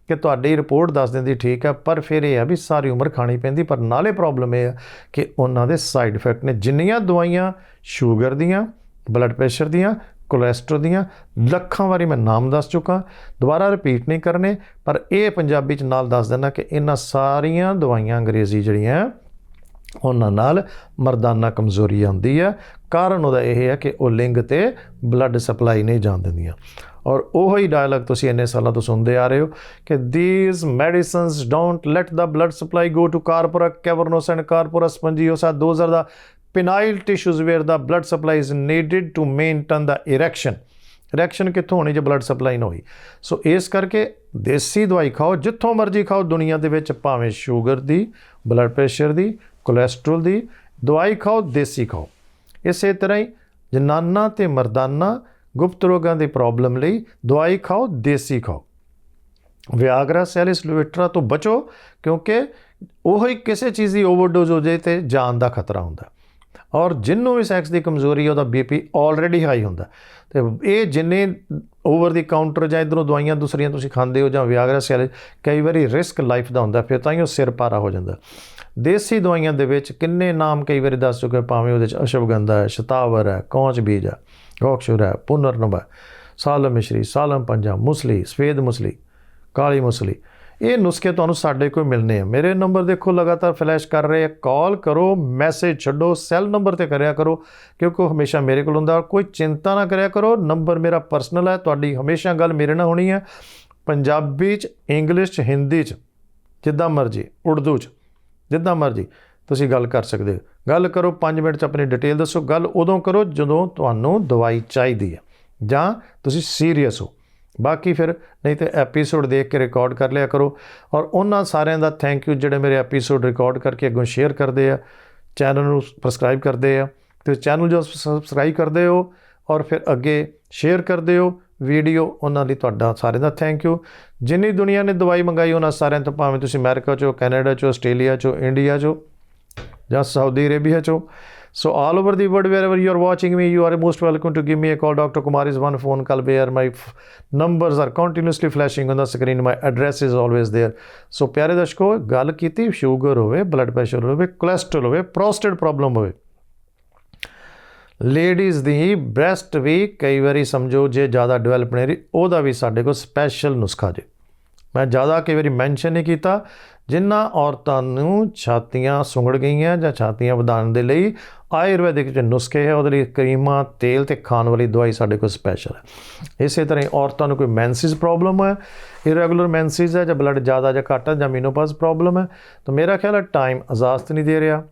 Speaker 1: ਕਿ ਤੁਹਾਡੀ ਰਿਪੋਰਟ ਦੱਸ ਦਿੰਦੀ ਠੀਕ ਹੈ, ਪਰ ਫਿਰ ਇਹ ਆ ਵੀ ਸਾਰੀ ਉਮਰ ਖਾਣੀ ਪੈਂਦੀ, ਪਰ ਨਾਲੇ ਪ੍ਰੋਬਲਮ ਇਹ ਆ ਕਿ ਉਹਨਾਂ ਦੇ ਸਾਈਡ ਇਫੈਕਟ ਨੇ। ਜਿੰਨੀਆਂ ਦਵਾਈਆਂ ਸ਼ੂਗਰ ਦੀਆਂ ਬਲੱਡ ਪ੍ਰੈਸ਼ਰ ਦੀਆਂ, ਕੋਲੇਸਟ੍ਰੋਲ ਦੀਆਂ, ਲੱਖਾਂ ਵਾਰੀ ਮੈਂ ਨਾਮ ਦੱਸ ਚੁੱਕਾ, ਦੁਬਾਰਾ ਰਿਪੀਟ ਨਹੀਂ ਕਰਨੇ, ਪਰ ਇਹ ਪੰਜਾਬੀ ਚ ਨਾਲ ਦੱਸ ਦਿੰਦਾ ਕਿ ਇਹਨਾਂ ਸਾਰੀਆਂ ਦਵਾਈਆਂ ਅੰਗਰੇਜ਼ੀ ਜਿਹੜੀਆਂ ਉਹਨਾਂ ਨਾਲ ਮਰਦਾਨਾ ਕਮਜ਼ੋਰੀ ਆਉਂਦੀ ਹੈ। ਕਾਰਨ ਉਹਦਾ ਇਹ ਹੈ ਕਿ ਉਹ ਲਿੰਗ ਤੇ ਬਲੱਡ ਸਪਲਾਈ ਨਹੀਂ ਜਾਣ ਦਿੰਦੀਆਂ। ਔਰ ਉਹੋ ਹੀ ਡਾਇਲੌਗ ਤੁਸੀਂ ਇੰਨੇ ਸਾਲਾਂ ਤੋਂ ਸੁਣਦੇ ਆ ਰਹੇ ਹੋ ਕਿ these medicines don't let the blood supply go to corpora cavernosa and corpora spongiosa those the penile tissues where the blood supply is needed to maintain the erection erection ਕਿੱਥੋਂ ਹੋਣੀ ਜੇ ਬਲੱਡ ਸਪਲਾਈ ਨਾ ਹੋਈ? ਸੋ ਇਸ ਕਰਕੇ ਦੇਸੀ ਦਵਾਈ ਖਾਓ, ਜਿੱਥੋਂ ਮਰਜ਼ੀ ਖਾਓ, ਦੁਨੀਆ ਦੇ ਵਿੱਚ ਭਾਵੇਂ ਸ਼ੂਗਰ ਦੀ ਬਲੱਡ ਪ੍ਰੈਸ਼ਰ ਦੀ ਕੋਲੇਸਟ੍ਰੋਲ ਦੀ ਦਵਾਈ ਖਾਓ, ਦੇਸੀ ਖਾਓ। ਇਸੇ ਤਰ੍ਹਾਂ ਹੀ ਜਨਾਨਾ ਤੇ ਮਰਦਾਨਾ ਗੁਪਤ ਰੋਗਾਂ ਦੀ ਪ੍ਰੋਬਲਮ ਲਈ ਦਵਾਈ ਖਾਓ, ਦੇਸੀ ਖਾਓ। ਵਿਆਗਰਾ ਸੈਲਿਸ ਲੂਇਟਰਾ ਤੋਂ ਬਚੋ, ਕਿਉਂਕਿ ਉਹ ਹੀ ਕਿਸੇ ਚੀਜ਼ ਦੀ ਓਵਰਡੋਜ਼ ਹੋ ਜਾਏ ਤੇ ਜਾਨ ਦਾ ਖਤਰਾ ਹੁੰਦਾ। ਔਰ ਜਿੰਨੂੰ ਵੀ ਸੈਕਸ ਦੀ ਕਮਜ਼ੋਰੀ ਹੈ ਉਹਦਾ ਬੀਪੀ ਆਲਰੇਡੀ ਹਾਈ ਹੁੰਦਾ। ਤੇ ਇਹ ਜਿੰਨੇ ਓਵਰ ਦੀ ਕਾਊਂਟਰ ਜਾਂ ਇਧਰੋਂ ਦਵਾਈਆਂ ਦੂਸਰੀਆਂ ਤੁਸੀਂ ਖਾਂਦੇ ਹੋ ਜਾਂ ਵਿਆਗਰਾ ਸੈਲਿਸ ਕਈ ਵਾਰੀ ਰਿਸਕ ਲਾਈਫ ਦਾ ਹੁੰਦਾ, ਫਿਰ ਤਾਂ ਹੀ ਉਹ ਸਿਰ ਭਾਰਾ ਹੋ ਜਾਂਦਾ। ਦੇਸੀ ਦਵਾਈਆਂ ਦੇ ਵਿੱਚ ਕਿੰਨੇ ਨਾਮ ਕਈ ਵਾਰੀ ਦੱਸ ਚੁੱਕੇ ਭਾਵੇਂ ਉਹਦੇ ਚ ਅਸ਼ਵਗੰਧਾ ਹੈ, ਸ਼ਤਾਵਰ ਹੈ, ਕੌਂਚ ਬੀਜ ਹੈ ਗੋਕਸ਼ੁਰ ਹੈ, ਪੁਨਰਨਭ ਹੈ, ਸਾਲਮ ਮਿਸ਼ਰੀ, ਸਾਲਮ ਪੰਜਾ, ਮੁਸਲੀ, ਸਫੇਦ ਮੁਸਲੀ, ਕਾਲੀ ਮੁਸਲੀ। ਇਹ ਨੁਸਖੇ ਤੁਹਾਨੂੰ ਸਾਡੇ ਕੋਲ ਮਿਲਨੇ ਆ। ਮੇਰੇ ਨੰਬਰ ਦੇਖੋ, ਲਗਾਤਾਰ ਫਲੈਸ਼ ਕਰ ਰਹੇ ਆ। ਕਾਲ ਕਰੋ, ਮੈਸੇਜ ਛੱਡੋ, ਸੈੱਲ ਨੰਬਰ ਤੇ ਕਰਿਆ ਕਰੋ, ਕਿਉਂਕਿ ਉਹ ਹਮੇਸ਼ਾ ਮੇਰੇ ਕੋਲ ਹੁੰਦਾ। ਕੋਈ ਚਿੰਤਾ ਨਾ ਕਰਿਆ ਕਰੋ। ਨੰਬਰ ਮੇਰਾ ਪਰਸਨਲ ਹੈ, ਤੁਹਾਡੀ ਹਮੇਸ਼ਾ ਗੱਲ ਮੇਰੇ ਨਾਲ ਹੋਣੀ ਹੈ। ਪੰਜਾਬੀ ਚ, ਇੰਗਲਿਸ਼ ਚ, ਹਿੰਦੀ ਚ, ਜਿੱਦਾਂ ਮਰਜ਼ੀ, ਉਰਦੂ ਚ, ਜਿੱਦਾਂ ਮਰਜ਼ੀ ਤੁਸੀਂ ਗੱਲ ਕਰ ਸਕਦੇ ਹੋ। ਗੱਲ ਕਰੋ 5 ਮਿੰਟ ਚ ਆਪਣੀ ਡਿਟੇਲ ਦੱਸੋ। ਗੱਲ ਉਦੋਂ ਕਰੋ ਜਦੋਂ ਤੁਹਾਨੂੰ ਦਵਾਈ ਚਾਹੀਦੀ ਹੈ। ਜਾਂ ਤੁਸੀਂ ਸੀਰੀਅਸ ਹੋ। ਬਾਕੀ ਫਿਰ ਨਹੀਂ ਤੇ ਐਪੀਸੋਡ ਦੇਖ ਕੇ ਰਿਕਾਰਡ ਕਰ ਲਿਆ ਕਰੋ। ਔਰ ਉਹਨਾਂ ਸਾਰਿਆਂ ਦਾ ਥੈਂਕ ਯੂ ਜਿਹੜੇ ਮੇਰੇ ਐਪੀਸੋਡ ਰਿਕਾਰਡ ਕਰਕੇ ਅੱਗੋਂ ਸ਼ੇਅਰ ਕਰਦੇ ਆ ਚੈਨਲ ਨੂੰ ਸਬਸਕ੍ਰਾਈਬ ਕਰਦੇ ਆ। ਤੇ ਚੈਨਲ ਜੋ ਸਬਸਕ੍ਰਾਈਬ ਕਰਦੇ ਹੋ ਔਰ ਫਿਰ ਅੱਗੇ ਸ਼ੇਅਰ ਕਰਦੇ ਹੋ ਵੀਡੀਓ ਉਹਨਾਂ ਲਈ ਤੁਹਾਡਾ ਸਾਰਿਆਂ ਦਾ ਥੈਂਕ ਯੂ ਜਿੰਨੀ ਦੁਨੀਆ ਨੇ ਦਵਾਈ ਮੰਗਾਈ ਉਹਨਾਂ ਸਾਰਿਆਂ ਤੋਂ, ਭਾਵੇਂ ਤੁਸੀਂ ਅਮਰੀਕਾ ਚੋਂ, ਕੈਨੇਡਾ ਚੋਂ, ਆਸਟ੍ਰੇਲੀਆ ਚੋਂ, ਇੰਡੀਆ ਚੋਂ ਜਾਂ ਸਾਊਦੀ ਅਰੇਬੀਆ ਚੋਂ। So all over the world, wherever you are watching me, you are most welcome to give me a call. Dr. Kumar is one phone call where my f- numbers are continuously flashing on the screen. My address is always there. So ਪਿਆਰੇ ਦਰਸ਼ਕੋ ਗੱਲ ਕੀਤੀ sugar ਹੋਵੇ blood pressure ਹੋਵੇ cholesterol ਹੋਵੇ prostate problem ਹੋਵੇ ladies ਦੀ breast ਵੀ ਕਈ ਵਾਰੀ ਸਮਝੋ ਜੇ ਜ਼ਿਆਦਾ ਡਿਵੈਲਪ ਨਹੀਂ ਰਹੀ ਉਹਦਾ ਵੀ ਸਾਡੇ ਕੋਲ ਸਪੈਸ਼ਲ ਨੁਸਖਾ ਜੇ ਮੈਂ ਜ਼ਿਆਦਾ ਕਈ ਵਾਰੀ ਮੈਂਸ਼ਨ ਨਹੀਂ ਕੀਤਾ ਜਿਨ੍ਹਾਂ ਔਰਤਾਂ ਨੂੰ ਛਾਤੀਆਂ ਸੁੰਗੜ ਗਈਆਂ ਜਾਂ ਛਾਤੀਆਂ ਵਧਾਉਣ ਦੇ ਲਈ ਆਯੁਰਵੈਦਿਕ ਚ ਨੁਸਖੇ ਹੈ, ਉਹਦੇ ਲਈ ਕਰੀਮਾਂ, ਤੇਲ ਤੇ ਖਾਣ ਵਾਲੀ ਦਵਾਈ ਸਾਡੇ ਕੋਲ ਸਪੈਸ਼ਲ ਹੈ। ਇਸੇ ਤਰ੍ਹਾਂ ਹੀ ਔਰਤਾਂ ਨੂੰ ਕੋਈ ਮੈਂਸਿਸ ਪ੍ਰੋਬਲਮ ਹੈ ਇਰੈਗੂਲਰ ਮੈਂਸਿਸ ਹੈ ਜਾਂ ਬਲੱਡ ਜ਼ਿਆਦਾ ਜਾਂ ਘੱਟ ਹੈ ਜਾਂ ਮੀਨੋਪਾਜ਼ ਪ੍ਰੋਬਲਮ ਹੈ, ਤਾਂ ਮੇਰਾ ਖਿਆਲ ਹੈ ਟਾਈਮ ਇਜਾਜ਼ਤ ਨਹੀਂ ਦੇ ਰਿਹਾ।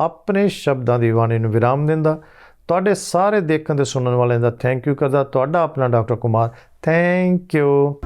Speaker 1: ਆਪਣੇ ਸ਼ਬਦਾਂ ਦੀ ਬਾਣੀ ਨੂੰ ਵਿਰਾਮ ਦਿੰਦਾ। ਤੁਹਾਡੇ ਸਾਰੇ ਦੇਖਣ ਤੇ ਸੁਣਨ ਵਾਲਿਆਂ ਦਾ ਥੈਂਕ ਯੂ ਕਰਦਾ। ਤੁਹਾਡਾ ਆਪਣਾ ਡਾਕਟਰ ਕੁਮਾਰ ਥੈਂਕ ਯੂ